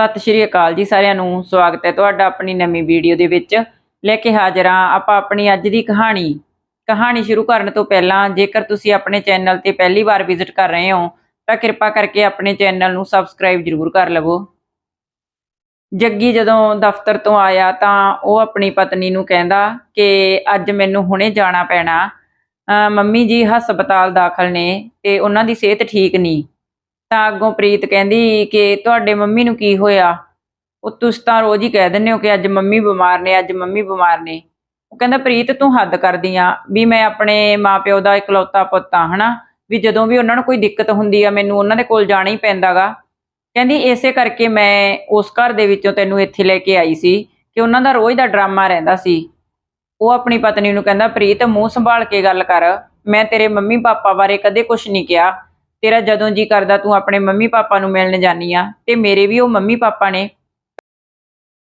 ਸਤਿ ਸ਼੍ਰੀ ਅਕਾਲ ਜੀ ਸਾਰਿਆਂ ਨੂੰ, ਸਵਾਗਤ ਹੈ ਤੁਹਾਡਾ ਆਪਣੀ ਨਵੀਂ ਵੀਡੀਓ ਦੇ ਵਿੱਚ। ਲੈ ਕੇ ਹਾਜ਼ਰ ਹਾਂ ਆਪਾਂ ਆਪਣੀ ਅੱਜ ਦੀ ਕਹਾਣੀ। ਕਹਾਣੀ ਸ਼ੁਰੂ ਕਰਨ ਤੋਂ ਪਹਿਲਾਂ ਜੇਕਰ ਤੁਸੀਂ ਆਪਣੇ ਚੈਨਲ ਤੇ ਪਹਿਲੀ ਵਾਰ ਵਿਜ਼ਿਟ ਕਰ ਰਹੇ ਹੋ, ਤਾਂ ਕਿਰਪਾ ਕਰਕੇ ਆਪਣੇ ਚੈਨਲ ਨੂੰ ਸਬਸਕ੍ਰਾਈਬ ਜ਼ਰੂਰ ਕਰ ਲਵੋ। ਜੱਗੀ ਜਦੋਂ ਦਫ਼ਤਰ ਤੋਂ ਆਇਆ ਤਾਂ ਉਹ ਆਪਣੀ ਪਤਨੀ ਨੂੰ ਕਹਿੰਦਾ ਕਿ ਅੱਜ ਮੈਨੂੰ ਹੁਣੇ ਜਾਣਾ ਪੈਣਾ। ਮੰਮੀ ਜੀ ਹਸਪਤਾਲ ਦਾਖਲ ਨੇ ਤੇ ਉਹਨਾਂ ਦੀ ਸਿਹਤ ਠੀਕ ਨਹੀਂ। ਤਾਂ ਅੱਗੋਂ ਪ੍ਰੀਤ ਕਹਿੰਦੀ ਕਿ ਤੁਹਾਡੇ ਮੰਮੀ ਨੂੰ ਕੀ ਹੋਇਆ? ਉਹ ਤੁਸੀਂ ਤਾਂ ਰੋਜ਼ ਹੀ ਕਹਿ ਦਿੰਦੇ ਹੋ ਕਿ ਅੱਜ ਮੰਮੀ ਬਿਮਾਰ ਨੇ, ਅੱਜ ਮੰਮੀ ਬਿਮਾਰ ਨੇ। ਉਹ ਕਹਿੰਦਾ, ਪ੍ਰੀਤ, ਤੂੰ ਹੱਦ ਕਰਦੀ ਆ ਵੀ ਮੈਂ ਆਪਣੇ ਮਾਪਿਓ ਦਾ ਇਕਲੌਤਾ ਪੁੱਤ ਆ, ਹਨਾ? ਵੀ ਜਦੋਂ ਵੀ ਉਹਨਾਂ ਨੂੰ ਕੋਈ ਦਿੱਕਤ ਹੁੰਦੀ ਆ, ਮੈਨੂੰ ਉਹਨਾਂ ਦੇ ਕੋਲ ਜਾਣਾ ਹੀ ਪੈਂਦਾਗਾ। ਕਹਿੰਦੀ, ਇਸੇ ਕਰਕੇ ਮੈਂ ਉਸ ਘਰ ਦੇ ਵਿੱਚੋਂ ਤੈਨੂੰ ਇੱਥੇ ਲੈ ਕੇ ਆਈ ਸੀ ਕਿ ਉਹਨਾਂ ਦਾ ਰੋਜ਼ ਦਾ ਡਰਾਮਾ ਰਹਿੰਦਾ ਸੀ। ਉਹ ਆਪਣੀ ਪਤਨੀ ਨੂੰ ਕਹਿੰਦਾ, ਪ੍ਰੀਤ, ਮੂੰਹ ਸੰਭਾਲ ਕੇ ਗੱਲ ਕਰ। ਮੈਂ ਤੇਰੇ ਮੰਮੀ ਪਾਪਾ ਬਾਰੇ ਕਦੇ ਕੁਝ ਨਹੀਂ ਕਿਹਾ। ਤੇਰਾ ਜਦੋਂ ਜੀ ਕਰਦਾ ਤੂੰ ਆਪਣੇ ਮੰਮੀ ਪਾਪਾ ਨੂੰ ਮਿਲਣ ਜਾਨੀ ਆ, ਤੇ ਮੇਰੇ ਵੀ ਉਹ ਮੰਮੀ ਪਾਪਾ ਨੇ।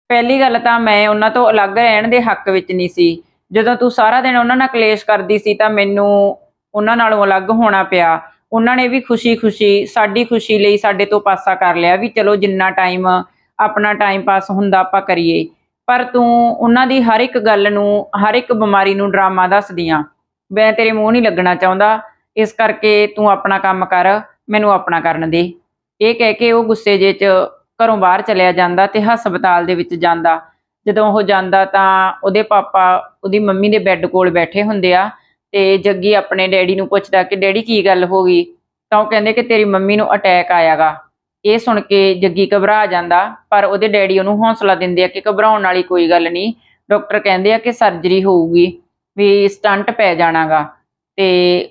ਪਹਿਲੀ ਗੱਲ ਤਾਂ ਮੈਂ ਉਹਨਾਂ ਤੋਂ ਅਲੱਗ ਰਹਿਣ ਦੇ ਹੱਕ ਵਿੱਚ ਨਹੀਂ ਸੀ। ਜਦੋਂ ਤੂੰ ਸਾਰਾ ਦਿਨ ਉਹਨਾਂ ਨਾਲ ਕਲੇਸ਼ ਕਰਦੀ ਸੀ ਤਾਂ ਮੈਨੂੰ ਉਹਨਾਂ ਨਾਲੋਂ ਅਲੱਗ ਹੋਣਾ ਪਿਆ। ਉਹਨਾਂ ਨੇ ਵੀ ਖੁਸ਼ੀ-ਖੁਸ਼ੀ, ਸਾਡੀ ਖੁਸ਼ੀ ਲਈ ਸਾਡੇ ਤੋਂ ਪਾਸਾ ਕਰ ਲਿਆ ਵੀ ਚਲੋ ਜਿੰਨਾ ਟਾਈਮ ਆਪਣਾ ਟਾਈਮ ਪਾਸ ਹੁੰਦਾ ਆਪਾਂ ਕਰੀਏ। ਪਰ ਤੂੰ ਉਹਨਾਂ ਦੀ ਹਰ ਇੱਕ ਗੱਲ ਨੂੰ, ਹਰ ਇੱਕ ਬਿਮਾਰੀ ਨੂੰ ਡਰਾਮਾ ਦੱਸਦੀਆਂ ਮੈਂ ਤੇਰੇ ਮੂੰਹ ਨਹੀਂ ਲੱਗਣਾ ਚਾਹੁੰਦਾ। ਇਸ ਕਰਕੇ ਤੂੰ ਆਪਣਾ ਕੰਮ ਕਰ, ਮੈਨੂੰ ਆਪਣਾ ਕਰਨ ਦੇ। ਇਹ ਕਹਿ ਕੇ ਉਹ ਗੁੱਸੇ ਜੇ 'ਚ ਘਰੋਂ ਬਾਹਰ ਚਲਿਆ ਜਾਂਦਾ ਤੇ ਹਸਪਤਾਲ ਦੇ ਵਿੱਚ ਜਾਂਦਾ। ਜਦੋਂ ਉਹ ਜਾਂਦਾ ਤਾਂ ਉਹਦੇ ਪਾਪਾ ਉਹਦੀ ਮੰਮੀ ਦੇ ਬੈੱਡ ਕੋਲ ਬੈਠੇ ਹੁੰਦੇ ਆ ਤੇ ਜੱਗੀ ਆਪਣੇ ਡੈਡੀ ਨੂੰ ਪੁੱਛਦਾ ਕਿ, ਡੈਡੀ, ਕੀ ਗੱਲ ਹੋ ਗਈ? ਤਾਂ ਉਹ ਕਹਿੰਦੇ ਕਿ ਤੇਰੀ ਮੰਮੀ ਨੂੰ ਅਟੈਕ ਆਇਆਗਾ। ਇਹ ਸੁਣ ਕੇ ਜੱਗੀ ਘਬਰਾ ਜਾਂਦਾ, ਪਰ ਉਹਦੇ ਡੈਡੀ ਉਹਨੂੰ ਹੌਸਲਾ ਦਿੰਦੇ ਆ ਕਿ ਘਬਰਾਉਣ ਵਾਲੀ ਕੋਈ ਗੱਲ ਨਹੀਂ। ਡਾਕਟਰ ਕਹਿੰਦੇ ਆ ਕਿ ਸਰਜਰੀ ਹੋਊਗੀ, ਵੀ ਸਟੰਟ ਪੈ ਜਾਣਾਗਾ। ਤੇ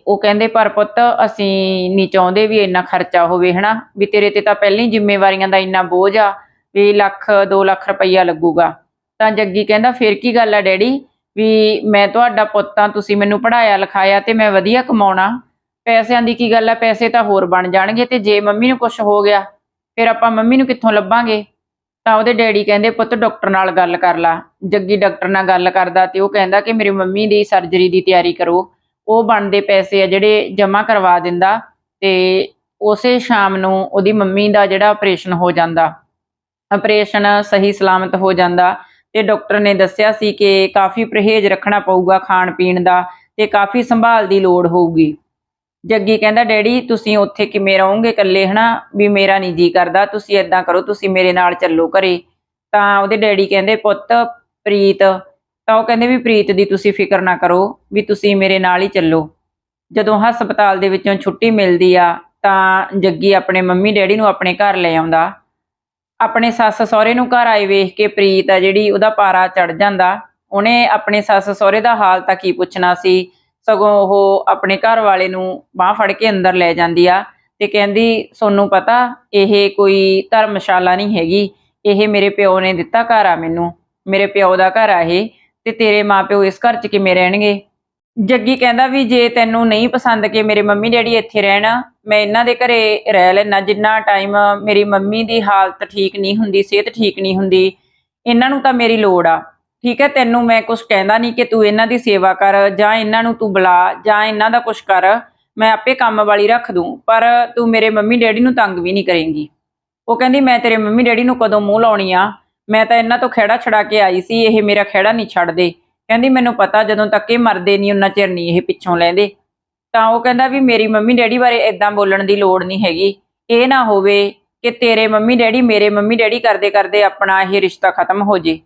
ਉਹ ਕਹਿੰਦੇ, ਪਰ ਪੁੱਤ, ਅਸੀਂ ਨਹੀਂ ਚਾਹੁੰਦੇ ਵੀ ਇੰਨਾ ਖਰਚਾ ਹੋਵੇ, ਹਨਾ? ਵੀ ਤੇਰੇ ਤੇ ਤਾਂ ਪਹਿਲਾਂ ਹੀ ਜ਼ਿੰਮੇਵਾਰੀਆਂ ਦਾ ਇੰਨਾ ਬੋਝ ਆ ਵੀ ਲੱਖ 2 ਲੱਖ ਰੁਪਈਆ ਲੱਗੂਗਾ। ਤਾਂ ਜੱਗੀ ਕਹਿੰਦਾ, ਫਿਰ ਕੀ ਗੱਲ ਆ ਡੈਡੀ? ਵੀ ਮੈਂ ਤੁਹਾਡਾ ਪੁੱਤ ਆ, ਤੁਸੀਂ ਮੈਨੂੰ ਪੜਾਇਆ ਲਿਖਾਇਆ ਤੇ ਮੈਂ ਵਧੀਆ ਕਮਾਉਣਾ। ਪੈਸਿਆਂ ਦੀ ਕੀ ਗੱਲ ਆ? ਪੈਸੇ ਤਾਂ ਹੋਰ ਬਣ ਜਾਣਗੇ ਤੇ ਜੇ ਮੰਮੀ ਨੂੰ ਕੁਝ ਹੋ ਗਿਆ, ਫਿਰ ਆਪਾਂ ਮੰਮੀ ਨੂੰ ਕਿੱਥੋਂ ਲੱਭਾਂਗੇ? ਤਾਂ ਉਹਦੇ ਡੈਡੀ ਕਹਿੰਦੇ, ਪੁੱਤ, ਡਾਕਟਰ ਨਾਲ ਗੱਲ ਕਰ ਲਾ। ਜੱਗੀ ਡਾਕਟਰ ਨਾਲ ਗੱਲ ਕਰਦਾ ਤੇ ਉਹ ਕਹਿੰਦਾ ਕਿ ਮੇਰੀ ਮੰਮੀ ਦੀ ਸਰਜਰੀ ਦੀ ਤਿਆਰੀ ਕਰੋ। ਉਹ ਬਣਦੇ ਪੈਸੇ ਆ ਜਿਹੜੇ ਜਮ੍ਹਾਂ ਕਰਵਾ ਦਿੰਦਾ ਤੇ ਉਸੇ ਸ਼ਾਮ ਨੂੰ ਉਹਦੀ ਮੰਮੀ ਦਾ ਜਿਹੜਾ ਆਪਰੇਸ਼ਨ ਹੋ ਜਾਂਦਾ ਆਪਰੇਸ਼ਨ ਸਹੀ ਸਲਾਮਤ ਹੋ ਜਾਂਦਾ ਤੇ ਡਾਕਟਰ ਨੇ ਦੱਸਿਆ ਸੀ ਕਿ ਕਾਫੀ ਪਰਹੇਜ਼ ਰੱਖਣਾ ਪਊਗਾ ਖਾਣ ਪੀਣ ਦਾ ਤੇ ਕਾਫੀ ਸੰਭਾਲ ਦੀ ਲੋੜ ਹੋਊਗੀ। ਜੱਗੀ ਕਹਿੰਦਾ, ਡੈਡੀ, ਤੁਸੀਂ ਉੱਥੇ ਕਿਵੇਂ ਰਹੋਗੇ ਇਕੱਲੇ, ਹਨਾ? ਵੀ ਮੇਰਾ ਨਹੀਂ ਜੀ ਕਰਦਾ, ਤੁਸੀਂ ਇਦਾਂ ਕਰੋ, ਤੁਸੀਂ ਮੇਰੇ ਨਾਲ ਚੱਲੋ ਘਰੇ। ਤਾਂ ਉਹਦੇ ਡੈਡੀ ਕਹਿੰਦੇ, ਪੁੱਤ, ਪ੍ਰੀਤ ਤਾਂ ਉਹ ਕਹਿੰਦੇ ਵੀ ਪ੍ਰੀਤ ਦੀ ਤੁਸੀਂ ਫਿਕਰ ਨਾ ਕਰੋ ਵੀ ਤੁਸੀਂ ਮੇਰੇ ਨਾਲ ਹੀ ਚੱਲੋ। ਜਦੋਂ ਹਸਪਤਾਲ ਦੇ ਵਿੱਚੋਂ ਛੁੱਟੀ ਮਿਲਦੀ ਆ, ਤਾਂ ਜੱਗੀ ਆਪਣੇ ਮੰਮੀ ਡੈਡੀ ਨੂੰ ਆਪਣੇ ਘਰ ਲੈ ਆਉਂਦਾ। ਆਪਣੇ ਸੱਸ ਸਹੁਰੇ ਨੂੰ ਘਰ ਆਏ ਵੇਖ ਕੇ ਪ੍ਰੀਤ ਆ ਜਿਹੜੀ ਉਹਦਾ ਪਾਰਾ ਚੜ ਜਾਂਦਾ। ਉਹਨੇ ਆਪਣੇ ਸੱਸ ਸਹੁਰੇ ਦਾ ਹਾਲ ਤਾਂ ਕੀ ਪੁੱਛਣਾ ਸੀ? ਸਗੋਂ ਉਹ ਆਪਣੇ ਘਰ ਵਾਲੇ ਨੂੰ ਬਾਹ ਫੜ ਕੇ ਅੰਦਰ ਲੈ ਜਾਂਦੀ ਆ ਤੇ ਕਹਿੰਦੀ, ਸੋਨੂੰ ਪਤਾ, ਇਹ ਕੋਈ ਧਰਮਸ਼ਾਲਾ ਨਹੀਂ ਹੈਗੀ। ਇਹ ਮੇਰੇ ਪਿਓ ਨੇ ਦਿੱਤਾ ਘਰ ਆ ਮੈਨੂੰ। ਮੇਰੇ ਪਿਓ ਦਾ ਘਰ ਆ ਇਹ। ਤੇ ਤੇਰੇ ਮਾਪਿਓ ਇਸ ਘਰ 'ਚ ਕਿਵੇਂ ਰਹਿਣਗੇ? ਜੱਗੀ ਕਹਿੰਦਾ ਵੀ ਜੇ ਤੈਨੂੰ ਨਹੀਂ ਪਸੰਦ ਕਿ ਮੇਰੇ ਮੰਮੀ ਡੈਡੀ ਇੱਥੇ ਰਹਿਣ, ਮੈਂ ਇਹਨਾਂ ਦੇ ਘਰੇ ਰਹਿ ਲੈਣਾ ਜਿੰਨਾ ਟਾਈਮ ਮੇਰੀ ਮੰਮੀ ਦੀ ਹਾਲਤ ਠੀਕ ਨਹੀਂ ਹੁੰਦੀ, ਸਿਹਤ ਠੀਕ ਨਹੀਂ ਹੁੰਦੀ, ਇਹਨਾਂ ਨੂੰ ਤਾਂ ਮੇਰੀ ਲੋੜ ਆ। ਠੀਕ ਹੈ, ਤੈਨੂੰ ਮੈਂ ਕੁਝ ਕਹਿੰਦਾ ਨਹੀਂ ਕਿ ਤੂੰ ਇਹਨਾਂ ਦੀ ਸੇਵਾ ਕਰ, ਜਾਂ ਇਹਨਾਂ ਨੂੰ ਤੂੰ ਬੁਲਾ, ਜਾਂ ਇਹਨਾਂ ਦਾ ਕੁਝ ਕਰ, ਮੈਂ ਆਪੇ ਕੰਮ ਵਾਲੀ ਰੱਖ ਦੂੰ। ਪਰ ਤੂੰ ਮੇਰੇ ਮੰਮੀ ਡੈਡੀ ਨੂੰ ਤੰਗ ਵੀ ਨਹੀਂ ਕਰੇਂਗੀ। ਉਹ ਕਹਿੰਦੀ, ਮੈਂ ਤੇਰੇ ਮੰਮੀ ਡੈਡੀ ਨੂੰ ਕਦੋਂ ਮੂੰਹ ਲਾਉਣੀ ਆ? ਮੈਂ ਤਾਂ ਇਹਨਾਂ ਤੋਂ ਖਹਿੜਾ ਛੜਾ ਕੇ ਆਈ ਸੀ, ਇਹ ਮੇਰਾ ਖਹਿੜਾ ਨਹੀਂ ਛੱਡਦੇ। ਕਹਿੰਦੀ, ਮੈਨੂੰ ਪਤਾ ਜਦੋਂ ਤੱਕ ਇਹ ਮਰਦੇ ਨਹੀਂ ਉਹਨਾਂ ਚਿਰ ਨਹੀਂ ਇਹ ਪਿੱਛੋਂ ਲੈਂਦੇ। ਤਾਂ ਉਹ ਕਹਿੰਦਾ ਵੀ ਮੇਰੀ ਮੰਮੀ ਡੈਡੀ ਬਾਰੇ ਇਦਾਂ ਬੋਲਣ ਦੀ ਲੋੜ ਨਹੀਂ ਹੈਗੀ। ਇਹ ਨਾ ਹੋਵੇ ਕਿ ਤੇਰੇ ਮੰਮੀ ਡੈਡੀ ਮੇਰੇ ਮੰਮੀ ਡੈਡੀ ਕਰਦੇ ਕਰਦੇ ਆਪਣਾ ਇਹ ਰਿਸ਼ਤਾ ਖਤਮ ਹੋ ਜੇ।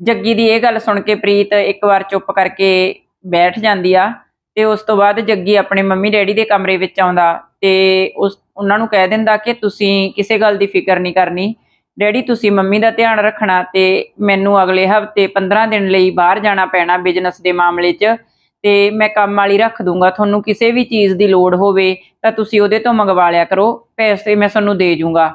ਜੱਗੀ ਦੀ ਇਹ ਗੱਲ ਸੁਣ ਕੇ ਪ੍ਰੀਤ ਇੱਕ ਵਾਰ ਚੁੱਪ ਕਰਕੇ ਬੈਠ ਜਾਂਦੀ ਆ ਤੇ ਉਸ ਤੋਂ ਬਾਅਦ ਜੱਗੀ ਆਪਣੇ ਮੰਮੀ ਡੈਡੀ ਦੇ ਕਮਰੇ ਵਿੱਚ ਆਉਂਦਾ ਤੇ ਉਸ ਉਹਨਾਂ ਨੂੰ ਕਹਿ ਦਿੰਦਾ ਕਿ ਤੁਸੀਂ ਕਿਸੇ ਗੱਲ ਦੀ ਫਿਕਰ ਨਹੀਂ ਕਰਨੀ। ਡੈਡੀ, ਤੁਸੀਂ ਮੰਮੀ ਦਾ ਧਿਆਨ ਰੱਖਣਾ ਤੇ ਮੈਨੂੰ ਅਗਲੇ ਹਫ਼ਤੇ 15 ਦਿਨ ਲਈ ਬਾਹਰ ਜਾਣਾ ਪੈਣਾ ਬਿਜ਼ਨਸ ਦੇ ਮਾਮਲੇ 'ਚ ਤੇ ਮੈਂ ਕੰਮ ਵਾਲੀ ਰੱਖ ਦੂੰਗਾ। ਤੁਹਾਨੂੰ ਕਿਸੇ ਵੀ ਚੀਜ਼ ਦੀ ਲੋੜ ਹੋਵੇ ਤਾਂ ਤੁਸੀਂ ਉਹਦੇ ਤੋਂ ਮੰਗਵਾ ਲਿਆ ਕਰੋ, ਪੈਸੇ ਮੈਂ ਤੁਹਾਨੂੰ ਦੇ ਜੂੰਗਾ।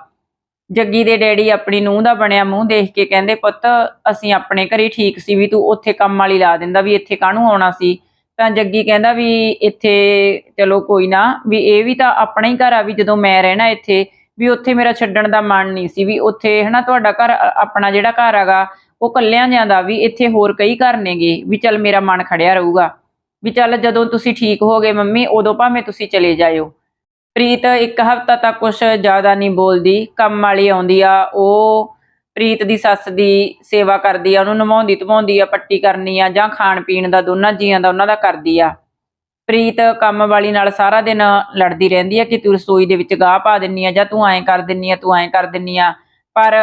ਜੱਗੀ ਦੇ ਡੈਡੀ ਆਪਣੀ ਨੂੰਹ ਦਾ ਬਣਿਆ ਮੂੰਹ ਦੇਖ ਕੇ ਕਹਿੰਦੇ, ਪੁੱਤ, ਅਸੀਂ ਆਪਣੇ ਘਰੇ ਠੀਕ ਸੀ ਵੀ ਤੂੰ ਉੱਥੇ ਕੰਮ ਵਾਲੀ ਲਾ ਦਿੰਦਾ ਵੀ ਇੱਥੇ ਕਾਹਨੂੰ ਆਉਣਾ ਸੀ? ਤਾਂ ਜੱਗੀ ਕਹਿੰਦਾ ਵੀ ਇੱਥੇ, ਚਲੋ ਕੋਈ ਨਾ, ਵੀ ਇਹ ਵੀ ਤਾਂ ਆਪਣਾ ਹੀ ਘਰ ਆ ਵੀ ਜਦੋਂ ਮੈਂ ਰਹਿਣਾ ਇੱਥੇ ਵੀ ਉੱਥੇ ਮੇਰਾ ਛੱਡਣ ਦਾ ਮਨ ਨਹੀਂ ਸੀ, ਵੀ ਉੱਥੇ ਹਨਾ ਤੁਹਾਡਾ ਘਰ ਆਪਣਾ ਜਿਹੜਾ ਘਰ ਹੈਗਾ, ਉਹ ਕੱਲਿਆਂ ਜਾਂਦਾ ਵੀ ਇੱਥੇ ਹੋਰ ਕਈ ਘਰ ਨੇਗੇ, ਵੀ ਚੱਲ ਮੇਰਾ ਮਨ ਖੜਿਆ ਰਹੂਗਾ। ਵੀ ਚੱਲ ਜਦੋਂ ਤੁਸੀਂ ਠੀਕ ਹੋਗੇ ਮੰਮੀ, ਉਦੋਂ ਭਾਵੇਂ ਤੁਸੀਂ ਚਲੇ ਜਾਇਓ। ਪ੍ਰੀਤ ਇੱਕ ਹਫ਼ਤਾ ਤੱਕ ਕੁਛ ਜ਼ਿਆਦਾ ਨਹੀਂ ਬੋਲਦੀ, ਕੰਮ ਵਾਲੀ ਆਉਂਦੀ ਆ, ਉਹ ਪ੍ਰੀਤ ਦੀ ਸੱਸ ਦੀ ਸੇਵਾ ਕਰਦੀ ਆ, ਉਹਨੂੰ ਨਵਾਉਂਦੀ ਧਵਾਉਂਦੀ ਆ, ਪੱਟੀ ਕਰਨੀ ਆ, ਜਾਂ ਖਾਣ ਪੀਣ ਦਾ ਦੋਨਾਂ ਜੀਆਂ ਦਾ ਉਹਨਾਂ ਦਾ ਕਰਦੀ ਆ। ਪ੍ਰੀਤ ਕੰਮ ਵਾਲੀ ਨਾਲ ਸਾਰਾ ਦਿਨ ਲੜਦੀ ਰਹਿੰਦੀ ਹੈ ਕਿ ਤੂੰ ਰਸੋਈ ਦੇ ਵਿੱਚ ਗਾਹ ਪਾ ਦਿੰਨੀ ਆ ਜਾਂ ਤੂੰ ਐਂ ਕਰ ਦਿੰਨੀ ਆ, ਤੂੰ ਐਂ ਕਰ ਦਿੰਨੀ ਆ। ਪਰ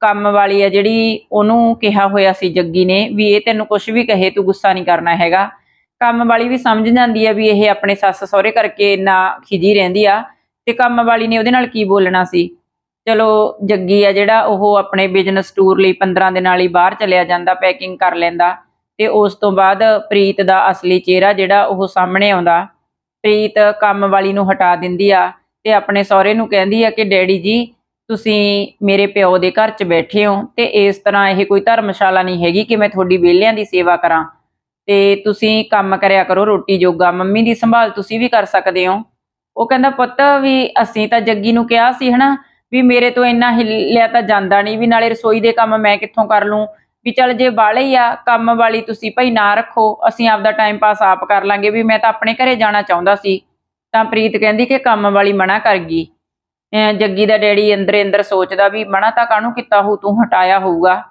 ਕੰਮ ਵਾਲੀ ਆ ਜਿਹੜੀ ਉਹਨੂੰ ਕਿਹਾ ਹੋਇਆ ਸੀ ਜੱਗੀ ਨੇ ਵੀ ਇਹ ਤੈਨੂੰ ਕੁਝ ਵੀ ਕਹੇ, ਤੂੰ ਗੁੱਸਾ ਨਹੀਂ ਕਰਨਾ ਹੈਗਾ। ਕੰਮ ਵਾਲੀ ਵੀ ਸਮਝ ਜਾਂਦੀ ਆ ਵੀ ਇਹ ਆਪਣੇ ਸੱਸ ਸਹੁਰੇ ਕਰਕੇ ਇੰਨਾ ਖਿਜੀ ਰਹਿੰਦੀ ਆ ਤੇ ਕੰਮ ਵਾਲੀ ਨੇ ਉਹਦੇ ਨਾਲ ਕੀ ਬੋਲਣਾ ਸੀ? ਚਲੋ ਜੱਗੀ ਆ ਜਿਹੜਾ ਉਹ ਆਪਣੇ ਬਿਜ਼ਨਸ ਟੂਰ ਲਈ 15 ਦਿਨਾਂ ਲਈ ਬਾਹਰ ਚਲਿਆ ਜਾਂਦਾ ਪੈਕਿੰਗ ਕਰ ਲੈਂਦਾ। ਤੇ ਉਸ ਤੋਂ ਬਾਅਦ ਪ੍ਰੀਤ ਦਾ ਅਸਲੀ ਚਿਹਰਾ ਜਿਹੜਾ ਉਹ ਸਾਹਮਣੇ ਆਉਂਦਾ। ਪ੍ਰੀਤ ਕੰਮ ਵਾਲੀ ਨੂੰ ਹਟਾ ਦਿੰਦੀ ਆ ਤੇ ਆਪਣੇ ਸਹੁਰੇ ਨੂੰ ਕਹਿੰਦੀ ਆ ਕਿ, ਡੈਡੀ ਜੀ, ਤੁਸੀਂ ਮੇਰੇ ਪਿਓ ਦੇ ਘਰ 'ਚ ਬੈਠੇ ਹੋ ਤੇ ਇਸ ਤਰ੍ਹਾਂ ਇਹ ਕੋਈ ਧਰਮਸ਼ਾਲਾ ਨਹੀਂ ਹੈਗੀ ਕਿ ਮੈਂ ਤੁਹਾਡੀ ਵਿਹਲਿਆਂ ਦੀ ਸੇਵਾ ਕਰਾਂ। ਤੇ ਤੁਸੀਂ ਕੰਮ ਕਰਿਆ ਕਰੋ ਰੋਟੀ ਜੋਗਾ, ਮੰਮੀ ਦੀ ਸੰਭਾਲ ਤੁਸੀਂ ਵੀ ਕਰ ਸਕਦੇ ਹੋ। ਉਹ ਕਹਿੰਦਾ, ਪੁੱਤ, ਵੀ ਅਸੀਂ ਤਾਂ ਜੱਗੀ ਨੂੰ ਕਿਹਾ ਸੀ ਹਨਾ, ਵੀ ਮੇਰੇ ਤੋਂ ਇੰਨਾ ਹਿੱਲਿਆ ਤਾਂ ਜਾਂਦਾ ਨਹੀਂ, ਵੀ ਨਾਲੇ ਰਸੋਈ ਦੇ ਕੰਮ ਮੈਂ ਕਿੱਥੋਂ ਕਰ ਲੂੰ? ਵੀ ਚੱਲ ਜੇ ਬਾਲੇ ਹੀ ਆ, ਕੰਮ ਵਾਲੀ ਤੁਸੀਂ ਭਾਈ ਨਾ ਰੱਖੋ, ਅਸੀਂ ਆਪਦਾ ਟਾਈਮ ਪਾਸ ਆਪ ਕਰ ਲਾਂਗੇ, ਵੀ ਮੈਂ ਤਾਂ ਆਪਣੇ ਘਰੇ ਜਾਣਾ ਚਾਹੁੰਦਾ ਸੀ। ਤਾਂ ਪ੍ਰੀਤ ਕਹਿੰਦੀ ਕਿ ਕੰਮ ਵਾਲੀ ਮਨਾ ਕਰ ਗਈ। ਜੱਗੀ ਦਾ ਡੈਡੀ ਅੰਦਰੇ ਅੰਦਰ ਸੋਚਦਾ ਵੀ ਮਨਾ ਤਾਂ ਕਾਹਨੂੰ ਕੀਤਾ ਹੋਊ, ਤੂੰ ਹਟਾਇਆ ਹੋਊਗਾ।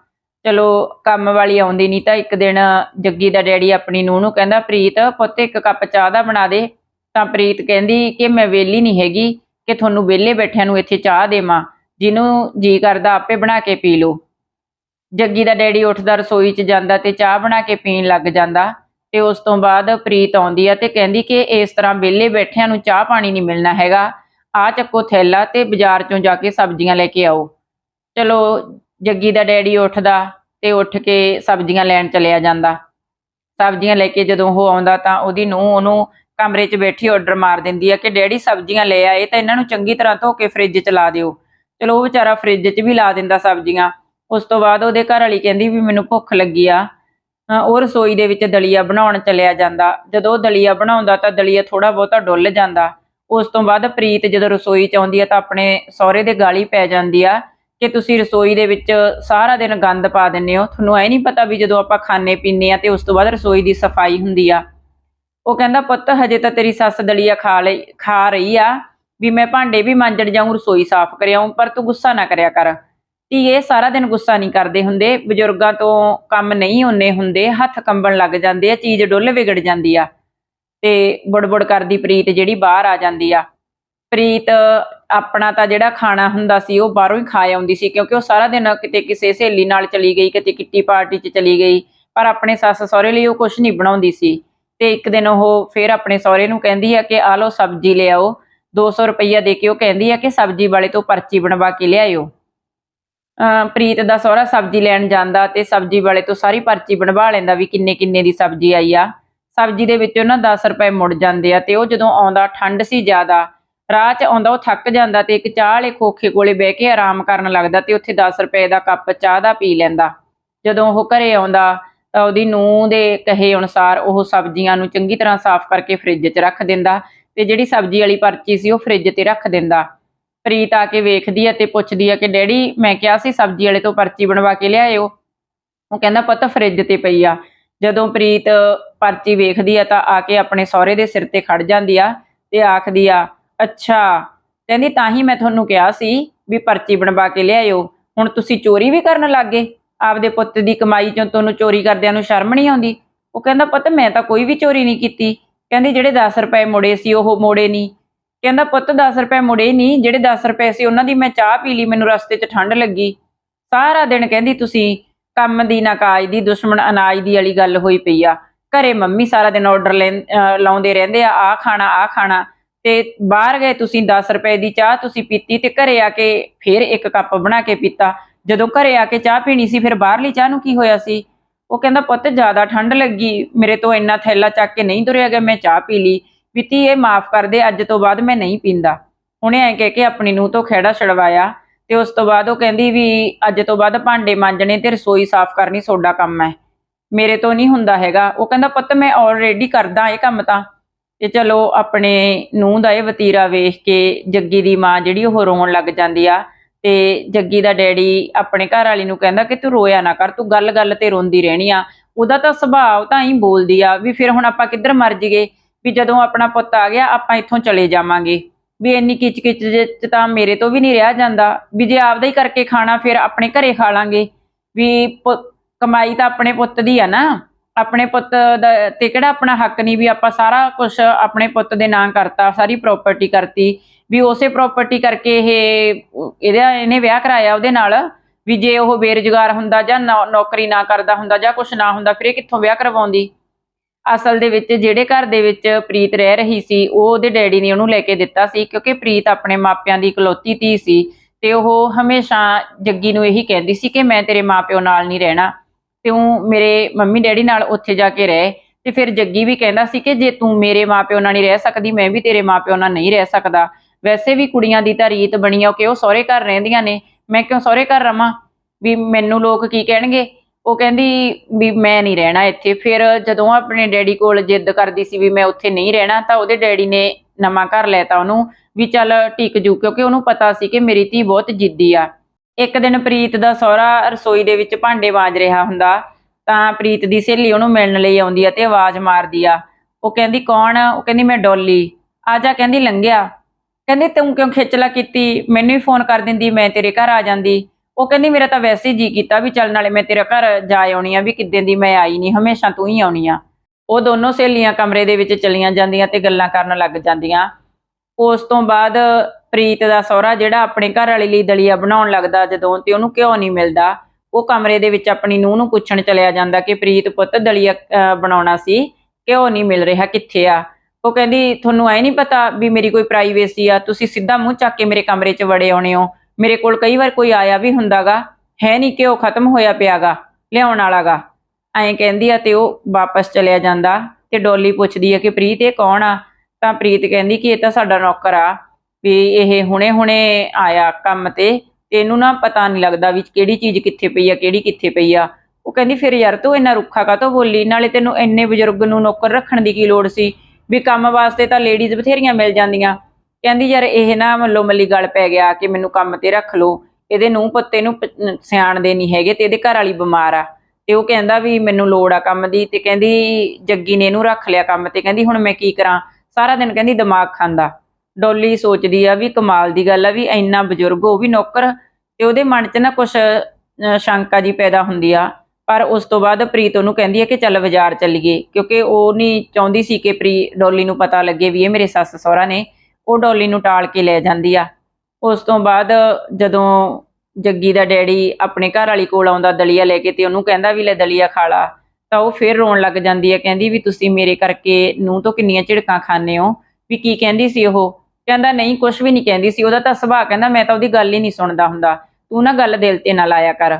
ਚਲੋ ਕੰਮ ਵਾਲੀ ਆਉਂਦੀ ਨਹੀਂ ਤਾਂ ਇੱਕ ਦਿਨ ਜੱਗੀ ਦਾ ਡੈਡੀ ਆਪਣੀ ਨੂੰਹ ਨੂੰ ਕਹਿੰਦਾ, ਪ੍ਰੀਤ, ਪੁੱਤ ਇੱਕ ਕੱਪ ਚਾਹ ਦਾ ਬਣਾ ਦੇ। ਤਾਂ ਪ੍ਰੀਤ ਕਹਿੰਦੀ ਕਿ ਮੈਂ ਵਿਹਲੀ ਨਹੀਂ ਹੈਗੀ, ਕਿ ਤੁਹਾਨੂੰ ਵਿਹਲੇ ਬੈਠਿਆਂ ਨੂੰ ਇੱਥੇ ਚਾਹ ਦੇਵਾਂ, ਜਿਹਨੂੰ ਜੀ ਕਰਦਾ ਆਪੇ ਬਣਾ ਕੇ ਪੀ ਲਓ। ਜੱਗੀ ਦਾ ਡੈਡੀ ਉੱਠਦਾ ਰਸੋਈ 'ਚ ਜਾਂਦਾ ਤੇ ਚਾਹ ਬਣਾ ਕੇ ਪੀਣ ਲੱਗ ਜਾਂਦਾ ਤੇ ਉਸ ਤੋਂ ਬਾਅਦ ਪ੍ਰੀਤ ਆਉਂਦੀ ਆ ਤੇ ਕਹਿੰਦੀ ਕਿ ਇਸ ਤਰ੍ਹਾਂ ਵਿਹਲੇ ਬੈਠਿਆਂ ਨੂੰ ਚਾਹ ਪਾਣੀ ਨਹੀਂ ਮਿਲਣਾ ਹੈਗਾ। ਆ ਚੱਕੋ ਥੈਲਾ ਤੇ ਬਾਜ਼ਾਰ 'ਚੋਂ ਜਾ ਕੇ ਸਬਜ਼ੀਆਂ ਲੈ ਕੇ ਆਓ। ਚਲੋ, ਜੱਗੀ ਦਾ ਡੈਡੀ ਉੱਠਦਾ ਤੇ ਉੱਠ ਕੇ ਸਬਜ਼ੀਆਂ ਲੈਣ ਚਲਿਆ ਜਾਂਦਾ। ਸਬਜ਼ੀਆਂ ਲੈ ਕੇ ਜਦੋਂ ਉਹ ਆਉਂਦਾ ਤਾਂ ਉਹਦੀ ਨੂੰਹ ਉਹਨੂੰ ਕਮਰੇ 'ਚ ਬੈਠੀ ਆਰਡਰ ਮਾਰ ਦਿੰਦੀ ਆ ਕਿ ਡੈਡੀ ਸਬਜ਼ੀਆਂ ਲੈ ਆਏ ਤਾਂ ਇਹਨਾਂ ਨੂੰ ਚੰਗੀ ਤਰ੍ਹਾਂ ਧੋ ਕੇ ਫ੍ਰਿਜ 'ਚ ਲਾ ਦਿਓ। ਚਲੋ, ਉਹ ਵਿਚਾਰਾ ਫ੍ਰਿਜ 'ਚ ਵੀ ਲਾ ਦਿੰਦਾ ਸਬਜ਼ੀਆਂ। ਉਸ ਤੋਂ ਬਾਅਦ ਉਹਦੇ ਘਰ ਵਾਲੀ ਕਹਿੰਦੀ ਵੀ ਮੈਨੂੰ ਭੁੱਖ ਲੱਗੀ ਆ। ਉਹ ਰਸੋਈ ਦੇ ਵਿੱਚ ਦਲੀਆ ਬਣਾਉਣ ਚਲਿਆ ਜਾਂਦਾ। ਜਦੋਂ ਦਲੀਆ ਬਣਾਉਂਦਾ ਤਾਂ ਦਲੀਆ ਥੋੜਾ ਬਹੁਤਾ ਡੁੱਲ ਜਾਂਦਾ। ਉਸ ਤੋਂ ਬਾਅਦ ਪ੍ਰੀਤ ਜਦੋਂ ਰਸੋਈ 'ਚ ਆਉਂਦੀ ਆ ਤਾਂ ਆਪਣੇ ਸਹੁਰੇ ਦੇ ਗਾਲੀ ਪੈ ਜਾਂਦੀ ਆ ਕਿ ਤੁਸੀਂ ਰਸੋਈ ਦੇ ਵਿੱਚ ਸਾਰਾ ਦਿਨ ਗੰਦ ਪਾ ਦਿੰਦੇ ਹੋ। ਤੁਹਾਨੂੰ ਐ ਨਹੀਂ ਪਤਾ ਵੀ ਜਦੋਂ ਆਪਾਂ ਖਾਣੇ ਪੀਂਦੇ ਆ ਤੇ ਉਸ ਤੋਂ ਬਾਅਦ ਰਸੋਈ ਦੀ ਸਫ਼ਾਈ ਹੁੰਦੀ ਆ। ਉਹ ਕਹਿੰਦਾ, ਪੁੱਤ, ਹਜੇ ਤਾਂ ਤੇਰੀ ਸੱਸ ਦਲੀਆ ਖਾ ਲਈ, ਖਾ ਰਹੀ ਆ ਵੀ ਮੈਂ ਭਾਂਡੇ ਵੀ ਮਾਂਜਣ ਜਾਊਂ, ਰਸੋਈ ਸਾਫ਼ ਕਰਿਆਉਂ ਪਰ ਤੂੰ ਗੁੱਸਾ ਨਾ ਕਰਿਆ ਕਰ। ਧੀਏ ਸਾਰਾ ਦਿਨ ਗੁੱਸਾ ਨਹੀਂ ਕਰਦੇ ਹੁੰਦੇ, ਬਜ਼ੁਰਗਾਂ ਤੋਂ ਕੰਮ ਨਹੀਂ ਹੁੰਨੇ ਹੁੰਦੇ, ਹੱਥ ਕੰਬਣ ਲੱਗ ਜਾਂਦੇ ਆ, ਚੀਜ਼ ਡੁੱਲ ਵਿਗੜ ਜਾਂਦੀ ਆ ਤੇ ਬੁੜਬੁੜ ਕਰਦੀ ਪ੍ਰੀਤ ਜਿਹੜੀ ਬਾਹਰ ਆ ਜਾਂਦੀ ਆ। ਪ੍ਰੀਤ ਆਪਣਾ ਤਾਂ ਜਿਹੜਾ ਖਾਣਾ ਹੁੰਦਾ ਸੀ, ਉਹ ਬਾਹਰੋਂ ਹੀ ਖਾ ਆਉਂਦੀ ਸੀ, ਕਿਉਂਕਿ ਉਹ ਸਾਰਾ ਦਿਨ ਕਿਤੇ ਕਿਸੇ ਸਹੇਲੀ ਨਾਲ ਚਲੀ ਗਈ, ਕਿਤੇ ਕਿੱਟੀ ਪਾਰਟੀ 'ਚ ਚਲੀ ਗਈ, ਪਰ ਆਪਣੇ ਸੱਸ ਸਹੁਰੇ ਲਈ ਉਹ ਕੁਝ ਨਹੀਂ ਬਣਾਉਂਦੀ ਸੀ। ਤੇ ਇੱਕ ਦਿਨ ਉਹ ਫੇਰ ਆਪਣੇ ਸਹੁਰੇ ਨੂੰ ਕਹਿੰਦੀ ਆ ਕਿ ਆ ਲਓ ਸਬਜ਼ੀ ਲਿਆਓ 200 ਰੁਪਈਆ ਦੇ ਕੇ ਉਹ ਕਹਿੰਦੀ ਆ ਕਿ ਸਬਜ਼ੀ ਵਾਲੇ ਤੋਂ ਪਰਚੀ ਬਣਵਾ ਕੇ ਲਿਆਇਓ। ਪ੍ਰੀਤ ਦਾ ਸਹੁਰਾ ਸਬਜ਼ੀ ਲੈਣ ਜਾਂਦਾ ਤੇ ਸਬਜ਼ੀ ਵਾਲੇ ਤੋਂ ਸਾਰੀ ਪਰਚੀ ਬਣਵਾ ਲੈਂਦਾ ਵੀ ਕਿੰਨੇ ਕਿੰਨੇ ਦੀ ਸਬਜ਼ੀ ਆਈ ਆ। ਸਬਜ਼ੀ ਦੇ ਵਿੱਚ ਨਾ 10 ਰੁਪਏ ਮੁੜ ਜਾਂਦੇ ਆ ਤੇ ਉਹ ਜਦੋਂ ਆਉਂਦਾ, ਠੰਡ ਸੀ ਜ਼ਿਆਦਾ, ਰਾਹ 'ਚ ਆਉਂਦਾ ਉਹ ਥੱਕ ਜਾਂਦਾ ਤੇ ਇੱਕ ਚਾਹ ਵਾਲੇ ਖੋਖੇ ਕੋਲੇ ਬਹਿ ਕੇ ਆਰਾਮ ਕਰਨ ਲੱਗਦਾ ਤੇ ਉੱਥੇ 10 ਰੁਪਏ ਦਾ ਕੱਪ ਚਾਹ ਦਾ ਪੀ ਲੈਂਦਾ। ਜਦੋਂ ਉਹ ਘਰੇ ਆਉਂਦਾ ਤਾਂ ਉਹਦੀ ਨੂੰਹ ਦੇ ਕਹੇ ਅਨੁਸਾਰ ਉਹ ਸਬਜ਼ੀਆਂ ਨੂੰ ਚੰਗੀ ਤਰ੍ਹਾਂ ਸਾਫ਼ ਕਰਕੇ ਫ੍ਰਿਜ 'ਚ ਰੱਖ ਦਿੰਦਾ ਤੇ ਜਿਹੜੀ ਸਬਜ਼ੀ ਵਾਲੀ ਪਰਚੀ ਸੀ ਉਹ ਫ੍ਰਿਜ ਤੇ ਰੱਖ ਦਿੰਦਾ। ਪ੍ਰੀਤ ਆ ਕੇ ਵੇਖਦੀ ਆ ਤੇ ਪੁੱਛਦੀ ਆ ਕਿ ਡੈਡੀ, ਮੈਂ ਕਿਹਾ ਸੀ ਸਬਜ਼ੀ ਵਾਲੇ ਤੋਂ ਪਰਚੀ ਬਣਵਾ ਕੇ ਲਿਆਇਓ। ਉਹ ਕਹਿੰਦਾ, ਪੁੱਤ ਫ੍ਰਿਜ ਤੇ ਪਈ ਆ। ਜਦੋਂ ਪ੍ਰੀਤ ਪਰਚੀ ਵੇਖਦੀ ਆ ਤਾਂ ਆ ਕੇ ਆਪਣੇ ਸਹੁਰੇ ਦੇ ਸਿਰ ਤੇ ਖੜ ਜਾਂਦੀ ਆ ਤੇ ਆਖਦੀ ਆ, ਅੱਛਾ। ਕਹਿੰਦੀ, ਤਾਂ ਹੀ ਮੈਂ ਤੁਹਾਨੂੰ ਕਿਹਾ ਸੀ ਵੀ ਪਰਚੀ ਬਣਵਾ ਕੇ ਲਿਆਇਓ। ਹੁਣ ਤੁਸੀਂ ਚੋਰੀ ਵੀ ਕਰਨ ਲੱਗੇ। ਆਪਦੇ ਪੁੱਤ ਦੀ ਕਮਾਈ ਚੋਂ ਤੁਹਾਨੂੰ ਚੋਰੀ ਕਰਦਿਆਂ ਨੂੰ ਸ਼ਰਮ ਨਹੀਂ ਆਉਂਦੀ? ਉਹ ਕਹਿੰਦਾ, ਪੁੱਤ ਮੈਂ ਤਾਂ ਕੋਈ ਵੀ ਚੋਰੀ ਨਹੀਂ ਕੀਤੀ। ਕਹਿੰਦੀ, ਜਿਹੜੇ 10 ਰੁਪਏ ਮੁੜੇ ਸੀ, ਉਹ ਮੋੜੇ ਨਹੀਂ। ਕਹਿੰਦਾ, ਪੁੱਤ 10 ਰੁਪਏ ਮੁੜੇ ਨਹੀਂ ਜਿਹੜੇ 10 ਰੁਪਏ ਸੀ ਉਹਨਾਂ ਦੀ ਮੈਂ ਚਾਹ ਪੀ ਲਈ, ਮੈਨੂੰ ਰਸਤੇ 'ਚ ਠੰਡ ਲੱਗੀ। ਸਾਰਾ ਦਿਨ ਕਹਿੰਦੀ, ਤੁਸੀਂ ਕੰਮ ਦੀ ਨਾ ਕਾਜ ਦੀ, ਦੁਸ਼ਮਣ ਅਨਾਜ ਦੀ ਵਾਲੀ ਗੱਲ ਹੋਈ ਪਈ ਆ। ਘਰੇ ਮੰਮੀ ਸਾਰਾ ਦਿਨ ਆਰਡਰ ਲਾਉਂਦੇ ਰਹਿੰਦੇ ਆ ਆ ਖਾਣਾ ਆ ਖਾਣਾ। ਤੇ ਬਾਹਰ ਗਏ ਤੁਸੀਂ 10 ਰੁਪਏ ਦੀ ਚਾਹ ਤੁਸੀਂ ਪੀਤੀ ਤੇ ਘਰੇ ਆ ਕੇ ਫਿਰ ਇੱਕ ਕੱਪ ਬਣਾ ਕੇ ਪੀਤਾ। ਜਦੋਂ ਘਰੇ ਆ ਕੇ ਚਾਹ ਪੀਣੀ ਸੀ, ਫਿਰ ਬਾਹਰਲੀ ਚਾਹ ਨੂੰ ਕੀ ਹੋਇਆ ਸੀ? ਉਹ ਕਹਿੰਦਾ, ਪੁੱਤ, ਜ਼ਿਆਦਾ ਠੰਡ ਲੱਗੀ, ਮੇਰੇ ਤੋਂ ਇੰਨਾ ਥੈਲਾ ਚੱਕ ਕੇ ਨਹੀਂ ਤੁਰਿਆ ਗਿਆ, ਮੈਂ ਚਾਹ ਪੀ ਲਈ। ਵੀ ਵਿਤੀ ਇਹ ਮਾਫ ਕਰ ਦੇ, ਅੱਜ ਤੋਂ ਬਾਅਦ ਮੈਂ ਨਹੀਂ ਪੀਂਦਾ। ਉਹਨੇ ਐ ਕਹਿ ਕੇ ਆਪਣੀ ਨੂੰ ਤੋਂ ਖਹਿੜਾ ਛੜਵਾਇਆ ਤੇ ਉਸ ਤੋਂ ਬਾਅਦ ਉਹ ਕਹਿੰਦੀ ਵੀ ਅੱਜ ਤੋਂ ਬਾਅਦ ਭਾਂਡੇ ਮਾਂਜਣੇ ਤੇ ਰਸੋਈ ਸਾਫ਼ ਕਰਨੀ ਸੋਡਾ ਕੰਮ ਹੈ ਮੇਰੇ ਤੋਂ ਨਹੀਂ ਹੁੰਦਾ ਹੈਗਾ। ਉਹ ਕਹਿੰਦਾ, ਪੁੱਤ, ਮੈਂ ਆਲਰੇਡੀ ਕਰਦਾ ਇਹ ਕੰਮ ਤਾਂ। ਤੇ ਚਲੋ, ਆਪਣੇ ਨੂੰਹ ਦਾ ਇਹ ਵਤੀਰਾ ਵੇਖ ਕੇ ਜੱਗੀ ਦੀ ਮਾਂ ਜਿਹੜੀ ਉਹ ਰੋਣ ਲੱਗ ਜਾਂਦੀ ਆ ਤੇ ਜੱਗੀ ਦਾ ਡੈਡੀ ਆਪਣੇ ਘਰ ਵਾਲੀ ਨੂੰ ਕਹਿੰਦਾ ਕਿ ਤੂੰ ਰੋਇਆ ਨਾ ਕਰ, ਤੂੰ ਗੱਲ-ਗੱਲ ਤੇ ਰੋਂਦੀ ਰਹਿਣੀ ਆ। ਉਹਦਾ ਤਾਂ ਸੁਭਾਅ ਤਾਂ ਹੀ ਬੋਲਦੀ ਆ ਵੀ ਫਿਰ ਹੁਣ ਆਪਾਂ ਕਿੱਧਰ ਮਰ ਜੀਏ? ਵੀ ਜਦੋਂ ਆਪਣਾ ਪੁੱਤ ਆ ਗਿਆ, ਆਪਾਂ ਇੱਥੋਂ ਚਲੇ ਜਾਵਾਂਗੇ। ਵੀ ਇੰਨੀ ਕਿਚਕਿਚ ਚ ਤਾਂ ਮੇਰੇ ਤੋਂ ਵੀ ਨਹੀਂ ਰਿਹਾ ਜਾਂਦਾ। ਵੀ ਜੇ ਆਪਦਾ ਹੀ ਕਰਕੇ ਖਾਣਾ, ਫਿਰ ਆਪਣੇ ਘਰੇ ਖਾ ਲਾਂਗੇ। ਵੀ ਕਮਾਈ ਤਾਂ ਆਪਣੇ ਪੁੱਤ ਦੀ ਆ ਨਾ। ਆਪਣੇ ਪੁੱਤ ਦਾ ਤੇ ਕਿਹੜਾ ਆਪਣਾ ਹੱਕ ਨਹੀਂ ਵੀ ਆਪਾਂ ਸਾਰਾ ਕੁਝ ਆਪਣੇ ਪੁੱਤ ਦੇ ਨਾਂ ਕਰਤਾ, ਸਾਰੀ ਪ੍ਰਾਪਰਟੀ ਕਰਤੀ। ਵੀ ਉਸੇ ਪ੍ਰਾਪਰਟੀ ਕਰਕੇ ਇਹ, ਇਹਦਾ, ਇਹਨੇ ਵਿਆਹ ਕਰਾਇਆ ਉਹਦੇ ਨਾਲ। ਵੀ ਜੇ ਉਹ ਬੇਰੁਜ਼ਗਾਰ ਹੁੰਦਾ ਜਾਂ ਨੌ- ਨੌਕਰੀ ਨਾ ਕਰਦਾ ਹੁੰਦਾ ਜਾਂ ਕੁਝ ਨਾ ਹੁੰਦਾ, ਫਿਰ ਇਹ ਕਿੱਥੋਂ ਵਿਆਹ ਕਰਵਾਉਂਦੀ? ਅਸਲ ਦੇ ਵਿੱਚ ਜਿਹੜੇ ਘਰ ਦੇ ਵਿੱਚ ਪ੍ਰੀਤ ਰਹਿ ਰਹੀ ਸੀ, ਉਹ ਉਹਦੇ ਡੈਡੀ ਨੇ ਉਹਨੂੰ ਲੈ ਕੇ ਦਿੱਤਾ ਸੀ, ਕਿਉਂਕਿ ਪ੍ਰੀਤ ਆਪਣੇ ਮਾਪਿਆਂ ਦੀ ਇਕਲੌਤੀ ਧੀ ਸੀ ਤੇ ਉਹ ਹਮੇਸ਼ਾ ਜੱਗੀ ਨੂੰ ਇਹੀ ਕਹਿੰਦੀ ਸੀ ਕਿ ਮੈਂ ਤੇਰੇ ਮਾਪਿਓ ਨਾਲ ਨਹੀਂ ਰਹਿਣਾ, ਤੂੰ ਮੇਰੇ ਮੰਮੀ ਡੈਡੀ ਨਾਲ ਉੱਥੇ ਜਾ ਕੇ ਰਹਿ। ਤੇ ਫਿਰ ਜੱਗੀ ਵੀ ਕਹਿੰਦਾ ਸੀ ਕਿ ਜੇ ਤੂੰ ਮੇਰੇ ਮਾਪਿਓ ਨਾਲ ਨਹੀਂ ਰਹਿ ਸਕਦੀ, ਮੈਂ ਵੀ ਤੇਰੇ ਮਾਪਿਓ ਨਾਲ ਨਹੀਂ ਰਹਿ ਸਕਦਾ। ਵੈਸੇ ਵੀ ਕੁੜੀਆਂ ਦੀ ਤਾਂ ਰੀਤ ਬਣੀ ਆ ਕਿ ਉਹ ਸਹੁਰੇ ਘਰ ਰਹਿੰਦੀਆਂ ਨੇ, ਮੈਂ ਕਿਉਂ ਸਹੁਰੇ ਘਰ ਰਵਾਂ? ਵੀ ਮੈਨੂੰ ਲੋਕ ਕੀ ਕਹਿਣਗੇ? ਉਹ ਕਹਿੰਦੀ ਵੀ ਮੈਂ ਨਹੀਂ ਰਹਿਣਾ ਇੱਥੇ। ਫਿਰ ਜਦੋਂ ਆਪਣੇ ਡੈਡੀ ਕੋਲ ਜਿੱਦ ਕਰਦੀ ਸੀ ਵੀ ਮੈਂ ਉੱਥੇ ਨਹੀਂ ਰਹਿਣਾ, ਤਾਂ ਉਹਦੇ ਡੈਡੀ ਨੇ ਨਵਾਂ ਘਰ ਲੈਤਾ ਉਹਨੂੰ ਵੀ ਚੱਲ ਟਿਕ ਜੂ, ਕਿਉਂਕਿ ਉਹਨੂੰ ਪਤਾ ਸੀ ਕਿ ਮੇਰੀ ਧੀ ਬਹੁਤ ਜਿੱਦੀ ਆ। ਇੱਕ ਦਿਨ ਪ੍ਰੀਤ ਦਾ ਸਹੁਰਾ ਰਸੋਈ ਦੇ ਵਿੱਚ ਭਾਂਡੇ ਵਾਜ ਰਿਹਾ ਹੁੰਦਾ, ਤਾਂ ਪ੍ਰੀਤ ਦੀ ਸਹੇਲੀ ਉਹਨੂੰ ਮਿਲਣ ਲਈ ਆਉਂਦੀ ਆ ਤੇ ਆਵਾਜ਼ ਮਾਰਦੀ ਆ। ਉਹ ਕਹਿੰਦੀ, ਕੌਣ? ਉਹ ਕਹਿੰਦੀ, ਮੈਂ ਡੋਲੀ। ਆ ਜਾ, ਕਹਿੰਦੀ, ਲੰਘਿਆ। ਕਹਿੰਦੀ, ਤੂੰ ਕਿਉਂ ਖੇਚਲਾ ਕੀਤੀ? ਮੈਨੂੰ ਹੀ ਫੋਨ ਕਰ ਦਿੰਦੀ, ਮੈਂ ਤੇਰੇ ਘਰ ਆ ਜਾਂਦੀ। ਉਹ ਕਹਿੰਦੀ, ਮੇਰਾ ਤਾਂ ਵੈਸੇ ਹੀ ਜੀ ਕੀਤਾ ਵੀ ਚੱਲ ਨਾਲੇ ਮੈਂ ਤੇਰੇ ਘਰ ਜਾ ਆਉਣੀ ਆ, ਵੀ ਕਿੱਦਾਂ ਦੀ ਮੈਂ ਆਈ ਨਹੀਂ ਹਮੇਸ਼ਾ ਤੂੰ ਹੀ ਆਉਣੀ ਆ। ਉਹ ਦੋਨੋਂ ਸਹੇਲੀਆਂ ਕਮਰੇ ਦੇ ਵਿੱਚ ਚਲੀਆਂ ਜਾਂਦੀਆਂ ਤੇ ਗੱਲਾਂ ਕਰਨ ਲੱਗ ਜਾਂਦੀਆਂ। ਉਸ ਤੋਂ ਬਾਅਦ ਪ੍ਰੀਤ ਦਾ ਸਹੁਰਾ ਜਿਹੜਾ ਆਪਣੇ ਘਰ ਵਾਲੀ ਲਈ ਦਲੀਆ ਬਣਾਉਣ ਲੱਗਦਾ ਜਦੋਂ ਤੇ ਉਹਨੂੰ ਕਿਉਂ ਨਹੀਂ ਮਿਲਦਾ, ਉਹ ਕਮਰੇ ਦੇ ਵਿੱਚ ਆਪਣੀ ਨੂੰਹ ਨੂੰ ਪੁੱਛਣ ਚਲਿਆ ਜਾਂਦਾ ਕਿ, ਪ੍ਰੀਤ ਪੁੱਤ, ਦਲੀਆ ਬਣਾਉਣਾ ਸੀ? ਘਿਓ ਨਹੀਂ ਮਿਲ ਰਿਹਾ, ਕਿੱਥੇ ਆ? ਉਹ ਕਹਿੰਦੀ, ਤੁਹਾਨੂੰ ਐ ਨਹੀਂ ਪਤਾ ਵੀ ਮੇਰੀ ਕੋਈ ਪ੍ਰਾਈਵੇਸੀ ਆ, ਤੁਸੀਂ ਸਿੱਧਾ ਮੂੰਹ ਚੱਕ ਕੇ ਮੇਰੇ ਕਮਰੇ 'ਚ ਵੜੇ ਆਉਣੇ ਹੋ। ਮੇਰੇ ਕੋਲ ਕਈ ਵਾਰ ਕੋਈ ਆਇਆ ਵੀ ਹੁੰਦਾਗਾ, ਹੈ ਨਹੀਂ ਕਿ ਉਹ ਖਤਮ ਹੋਇਆ ਪਿਆਗਾ, ਲਿਆਉਣ ਵਾਲਾਗਾ। ਐਂ ਕਹਿੰਦੀ ਆ ਤੇ ਉਹ ਵਾਪਸ ਚਲਿਆ ਜਾਂਦਾ ਤੇ ਡੋਲੀ ਪੁੱਛਦੀ ਆ ਕਿ ਪ੍ਰੀਤ, ਇਹ ਕੌਣ ਆ? ਤਾਂ ਪ੍ਰੀਤ ਕਹਿੰਦੀ ਕਿ ਇਹ ਤਾਂ ਸਾਡਾ ਨੌਕਰ ਆ, ਵੀ ਇਹ ਹੁਣੇ-ਹੁਣੇ ਆਇਆ ਕੰਮ ਤੇ ਤੇ ਇਹਨੂੰ ਨਾ ਪਤਾ ਨਹੀਂ ਲੱਗਦਾ ਵੀ ਕਿਹੜੀ ਚੀਜ਼ ਕਿੱਥੇ ਪਈ ਆ, ਕਿਹੜੀ ਕਿੱਥੇ ਪਈ ਆ। ਉਹ ਕਹਿੰਦੀ, ਫਿਰ ਯਾਰ ਤੂੰ ਇੰਨਾ ਰੁੱਖਾ ਕਾਹਤੋਂ ਬੋਲੀ? ਨਾਲੇ ਤੈਨੂੰ ਇੰਨੇ ਬਜ਼ੁਰਗ ਨੂੰ ਨੌਕਰ ਰੱਖਣ ਦੀ ਕੀ ਲੋੜ ਸੀ? ਵੀ ਕੰਮ ਵਾਸਤੇ ਤਾਂ ਲੇਡੀਜ਼ ਬਥੇਰੀਆਂ ਮਿਲ ਜਾਂਦੀਆਂ। ਕਹਿੰਦੀ ਯਾਰ ਇਹ ਨਾ ਮੱਲੋ ਮੱਲੀ ਗੱਲ ਪੈ ਗਿਆ ਕਿ ਮੈਨੂੰ ਕੰਮ ਤੇ ਰੱਖ ਲੋ ਇਹਦੇ ਨੂੰ ਪੱਤੇ ਨੂੰ ਪ- ਸਿਆਣਦੇ ਨਹੀਂ ਹੈਗੇ ਤੇ ਇਹਦੇ ਘਰ ਵਾਲੀ ਬਿਮਾਰ ਆ। ਤੇ ਉਹ ਕਹਿੰਦਾ ਵੀ ਮੈਨੂੰ ਲੋੜ ਆ ਕੰਮ ਦੀ ਤੇ ਕਹਿੰਦੀ ਜੱਗੀ ਨੇ ਇਹਨੂੰ ਰੱਖ ਲਿਆ ਕੰਮ ਤੇ, ਕਹਿੰਦੀ ਹੁਣ ਮੈਂ ਕੀ ਕਰਾਂ? ਸਾਰਾ ਦਿਨ ਕਹਿੰਦੀ ਦਿਮਾਗ ਖਾਂਦਾ। ਡੋਲੀ ਸੋਚਦੀ ਆ ਵੀ ਕਮਾਲ ਦੀ ਗੱਲ ਆ ਵੀ ਇੰਨਾ ਬਜ਼ੁਰਗ, ਉਹ ਵੀ ਨੌਕਰ ਤੇ ਉਹਦੇ ਮਨ 'ਚ ਨਾ ਕੁਛ ਸ਼ੰਕਾ ਜੀ ਪੈਦਾ ਹੁੰਦੀ ਆ। ਪਰ ਉਸ ਤੋਂ ਬਾਅਦ ਪ੍ਰੀਤ ਉਹਨੂੰ ਕਹਿੰਦੀ ਹੈ ਕਿ ਚੱਲ ਬਾਜ਼ਾਰ ਚੱਲੀਏ, ਕਿਉਂਕਿ ਉਹ ਨਹੀਂ ਚਾਹੁੰਦੀ ਸੀ ਕਿ ਪ੍ਰੀ, ਡੋਲੀ ਨੂੰ ਪਤਾ ਲੱਗੇ ਵੀ ਇਹ ਮੇਰੇ ਸੱਸ ਸਹੁਰਾ ਨੇ। ਉਹ ਡੋਲੀ ਨੂੰ ਟਾਲ ਕੇ ਲੈ ਜਾਂਦੀ ਆ। ਉਸ ਤੋਂ ਬਾਅਦ ਜਦੋਂ ਜੱਗੀ ਦਾ ਡੈਡੀ ਆਪਣੇ ਘਰ ਵਾਲੀ ਕੋਲ ਆਉਂਦਾ, ਦਲੀਆ ਲੈ ਕੇ ਤੇ ਉਹਨੂੰ ਕਹਿੰਦਾ ਵੀ ਲੈ ਦਲੀਆ ਖਾ ਲਾ, ਤਾਂ ਉਹ ਫਿਰ ਰੋਣ ਲੱਗ ਜਾਂਦੀ ਹੈ ਕਹਿੰਦੀ ਵੀ ਤੁਸੀਂ ਮੇਰੇ ਕਰਕੇ ਨੂੰ ਤੋਂ ਕਿੰਨੀਆਂ ਝਿੜਕਾਂ ਖਾਂਦੇ ਹੋ? ਵੀ ਕੀ ਕਹਿੰਦੀ ਸੀ ਉਹ? ਕਹਿੰਦਾ, ਨਹੀਂ ਕੁਝ ਵੀ ਨਹੀਂ ਕਹਿੰਦੀ ਸੀ। ਉਹਦਾ ਤਾਂ ਸੁਭਾਅ ਕਹਿੰਦਾ, ਮੈਂ ਤਾਂ ਉਹਦੀ ਗੱਲ ਹੀ ਨਹੀਂ ਸੁਣਦਾ ਹੁੰਦਾ। ਤੂੰ ਨਾ ਗੱਲ ਦਿਲ ਤੇ ਨਾ ਲਾਇਆ ਕਰ।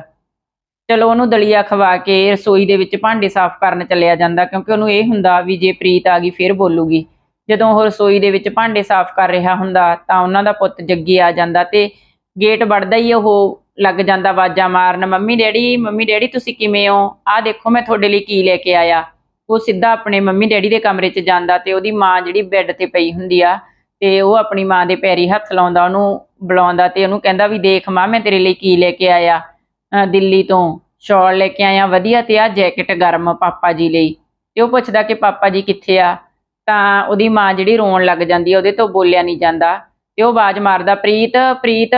ਚਲੋ, ਉਹਨੂੰ ਦਲੀਆ ਖਵਾ ਕੇ ਰਸੋਈ ਦੇ ਵਿੱਚ ਭਾਂਡੇ ਸਾਫ਼ ਕਰਨ ਚੱਲਿਆ ਜਾਂਦਾ, ਕਿਉਂਕਿ ਉਹਨੂੰ ਇਹ ਹੁੰਦਾ ਵੀ ਜੇ ਪ੍ਰੀਤ ਆ ਗਈ, ਫਿਰ ਬੋਲੂਗੀ। ਜਦੋਂ ਉਹ ਰਸੋਈ ਦੇ ਵਿੱਚ ਭਾਂਡੇ ਸਾਫ਼ ਕਰ ਰਿਹਾ ਹੁੰਦਾ, ਤਾਂ ਉਹਨਾਂ ਦਾ ਪੁੱਤ ਜੱਗੀ ਆ ਜਾਂਦਾ ਤੇ ਗੇਟ ਵੜਦਾ ਹੀ ਉਹ ਲੱਗ ਜਾਂਦਾ ਆਵਾਜ਼ਾਂ ਮਾਰਨ, ਮੰਮੀ ਡੈਡੀ ਮੰਮੀ ਡੈਡੀ, ਤੁਸੀਂ ਕਿਵੇਂ ਹੋ? ਆਹ ਦੇਖੋ ਮੈਂ ਤੁਹਾਡੇ ਲਈ ਕੀ ਲੈ ਕੇ ਆਇਆ। ਉਹ ਸਿੱਧਾ ਆਪਣੇ ਮੰਮੀ ਡੈਡੀ ਦੇ ਕਮਰੇ 'ਚ ਜਾਂਦਾ ਤੇ ਉਹਦੀ ਮਾਂ ਜਿਹੜੀ ਬੈੱਡ ਤੇ ਪਈ ਹੁੰਦੀ ਆ ਤੇ ਉਹ ਆਪਣੀ ਮਾਂ ਦੇ ਪੈਰੀ ਹੱਥ ਲਾਉਂਦਾ, ਉਹਨੂੰ ਬੁਲਾਉਂਦਾ ਤੇ ਉਹਨੂੰ ਕਹਿੰਦਾ ਵੀ ਦੇਖ ਮਾਂ, ਮੈਂ ਤੇਰੇ ਲਈ ਕੀ ਲੈ ਕੇ ਆਇਆ? ਦਿੱਲੀ ਤੋਂ ਸ਼ਾਲ ਲੈ ਕੇ ਆਇਆ, ਵਧੀਆ ਤੇ ਆ ਜੈਕਟ ਗਰਮ ਪਾਪਾ ਜੀ ਲਈ। ਤੇ ਉਹ ਪੁੱਛਦਾ ਕਿ ਪਾਪਾ ਜੀ ਕਿੱਥੇ ਆ? ਤਾਂ ਉਹਦੀ ਮਾਂ ਜਿਹੜੀ ਰੋਣ ਲੱਗ ਜਾਂਦੀ ਆ, ਉਹਦੇ ਤੋਂ ਬੋਲਿਆ ਨਹੀਂ ਜਾਂਦਾ। ਤੇ ਉਹ ਆਵਾਜ਼ ਮਾਰਦਾ, ਪ੍ਰੀਤ ਪ੍ਰੀਤ।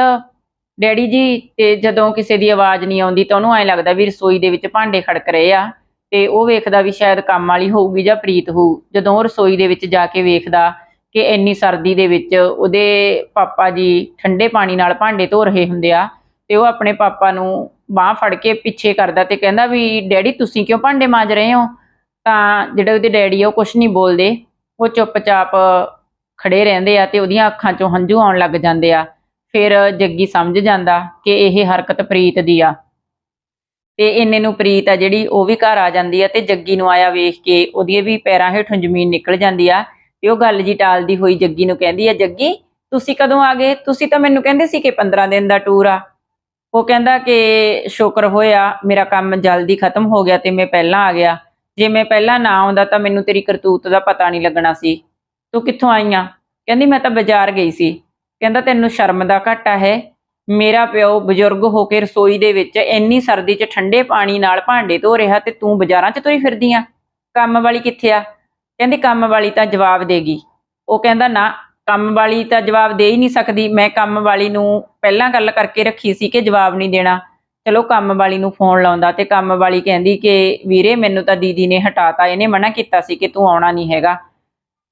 ਡੈਡੀ ਜੀ, ਤੇ ਜਦੋਂ ਕਿਸੇ ਦੀ ਆਵਾਜ਼ ਨਹੀਂ ਆਉਂਦੀ ਤਾਂ ਉਹਨੂੰ ਐਂ ਲੱਗਦਾ ਵੀ ਰਸੋਈ ਦੇ ਵਿੱਚ ਭਾਂਡੇ ਖੜਕ ਰਹੇ ਆ। ਤੇ ਉਹ ਵੇਖਦਾ ਵੀ ਸ਼ਾਇਦ ਕੰਮ ਵਾਲੀ ਹੋਊਗੀ ਜਾਂ ਪ੍ਰੀਤ ਹੋਊ। ਜਦੋਂ ਉਹ ਰਸੋਈ ਦੇ ਵਿੱਚ ਜਾ ਕੇ ਵੇਖਦਾ ਕਿ ਇੰਨੀ ਸਰਦੀ ਦੇ ਵਿੱਚ ਉਹਦੇ ਪਾਪਾ ਜੀ ਠੰਡੇ ਪਾਣੀ ਨਾਲ ਭਾਂਡੇ ਧੋ ਰਹੇ ਹੁੰਦੇ ਆ, ਤੇ ਉਹ ਆਪਣੇ ਪਾਪਾ ਨੂੰ ਬਾਹ ਫੜ ਕੇ ਪਿੱਛੇ ਕਰਦਾ ਤੇ ਕਹਿੰਦਾ ਵੀ, ਡੈਡੀ, ਤੁਸੀਂ ਕਿਉਂ ਭਾਂਡੇ ਮਾਂਜ ਰਹੇ ਹੋ? ਤਾਂ ਜਿਹੜੇ ਉਹਦੇ ਡੈਡੀ ਆ, ਉਹ ਕੁਝ ਨਹੀਂ ਬੋਲਦੇ। ਉਹ ਚੁੱਪਚਾਪ ਖੜੇ ਰਹਿੰਦੇ ਆ ਤੇ ਉਹਦੀਆਂ ਅੱਖਾਂ 'ਚੋਂ ਹੰਝੂ ਆਉਣ ਲੱਗ ਜਾਂਦੇ ਆ। ਫਿਰ ਜੱਗੀ ਸਮਝ ਜਾਂਦਾ ਕਿ ਇਹ ਹਰਕਤ ਪ੍ਰੀਤ ਦੀ ਆ। ਤੇ ਇੰਨੇ ਨੂੰ ਪ੍ਰੀਤ ਆ ਜਿਹੜੀ ਉਹ ਵੀ ਘਰ ਆ ਜਾਂਦੀ ਆ ਤੇ ਜੱਗੀ ਨੂੰ ਆਇਆ ਵੇਖ ਕੇ ਉਹਦੀਆਂ ਵੀ ਪੈਰਾਂ ਹੇਠੋਂ ਜ਼ਮੀਨ ਨਿਕਲ ਜਾਂਦੀ ਆ ਤੇ ਉਹ ਗੱਲ ਜੀ ਟਾਲਦੀ ਹੋਈ ਜੱਗੀ ਨੂੰ ਕਹਿੰਦੀ ਆ, ਜੱਗੀ, ਤੁਸੀਂ ਕਦੋਂ ਆ ਗਏ? ਤੁਸੀਂ ਤਾਂ ਮੈਨੂੰ ਕਹਿੰਦੇ ਸੀ ਕਿ 15 ਦਿਨ ਦਾ ਟੂਰ ਆ। ਉਹ ਕਹਿੰਦਾ ਕਿ ਸ਼ੁਕਰ ਹੋਇਆ ਮੇਰਾ ਕੰਮ ਜਲਦੀ ਖਤਮ ਹੋ ਗਿਆ ਤੇ ਮੈਂ ਪਹਿਲਾਂ ਆ ਗਿਆ। ਜੇ ਮੈਂ ਪਹਿਲਾਂ ਨਾ ਆਉਂਦਾ ਤਾਂ ਮੈਨੂੰ ਤੇਰੀ ਕਰਤੂਤ ਦਾ ਪਤਾ ਨਹੀਂ ਲੱਗਣਾ ਸੀ। ਤੂੰ ਕਿੱਥੋਂ ਆਈਆਂ? ਕਹਿੰਦੀ, ਮੈਂ ਤਾਂ ਬਾਜ਼ਾਰ ਗਈ ਸੀ। ਕਹਿੰਦਾ, ਤੈਨੂੰ ਸ਼ਰਮ ਦਾ ਘਾਟਾ ਹੈ। ਮੇਰਾ ਪਿਓ ਬਜ਼ੁਰਗ ਹੋ ਕੇ ਰਸੋਈ ਦੇ ਵਿੱਚ ਇੰਨੀ ਸਰਦੀ 'ਚ ਠੰਡੇ ਪਾਣੀ ਨਾਲ ਭਾਂਡੇ ਧੋ ਰਿਹਾ ਤੇ ਤੂੰ ਬਾਜ਼ਾਰਾਂ 'ਚ ਤੁਰੀ ਫਿਰਦੀ ਆ। ਕੰਮ ਵਾਲੀ ਕਿੱਥੇ ਆ? ਕਹਿੰਦੀ, ਕੰਮ ਵਾਲੀ ਤਾਂ ਜਵਾਬ ਦੇਗੀ। ਉਹ ਕਹਿੰਦਾ, ਨਾ, ਕੰਮ ਵਾਲੀ ਤਾਂ ਜਵਾਬ ਦੇ ਹੀ ਨਹੀਂ ਸਕਦੀ। ਮੈਂ ਕੰਮ ਵਾਲੀ ਨੂੰ ਪਹਿਲਾਂ ਗੱਲ ਕਰਕੇ ਰੱਖੀ ਸੀ ਕਿ ਜਵਾਬ ਨਹੀਂ ਦੇਣਾ। ਚਲੋ ਕੰਮ ਵਾਲੀ ਨੂੰ ਫੋਨ ਲਾਉਂਦਾ ਤੇ ਕੰਮ ਵਾਲੀ ਕਹਿੰਦੀ ਕਿ ਵੀਰੇ ਮੈਨੂੰ ਤਾਂ ਦੀਦੀ ਨੇ ਹਟਾਤਾ, ਇਹਨੇ ਮਨਾ ਕੀਤਾ ਸੀ ਕਿ ਤੂੰ ਆਉਣਾ ਨਹੀਂ ਹੈਗਾ।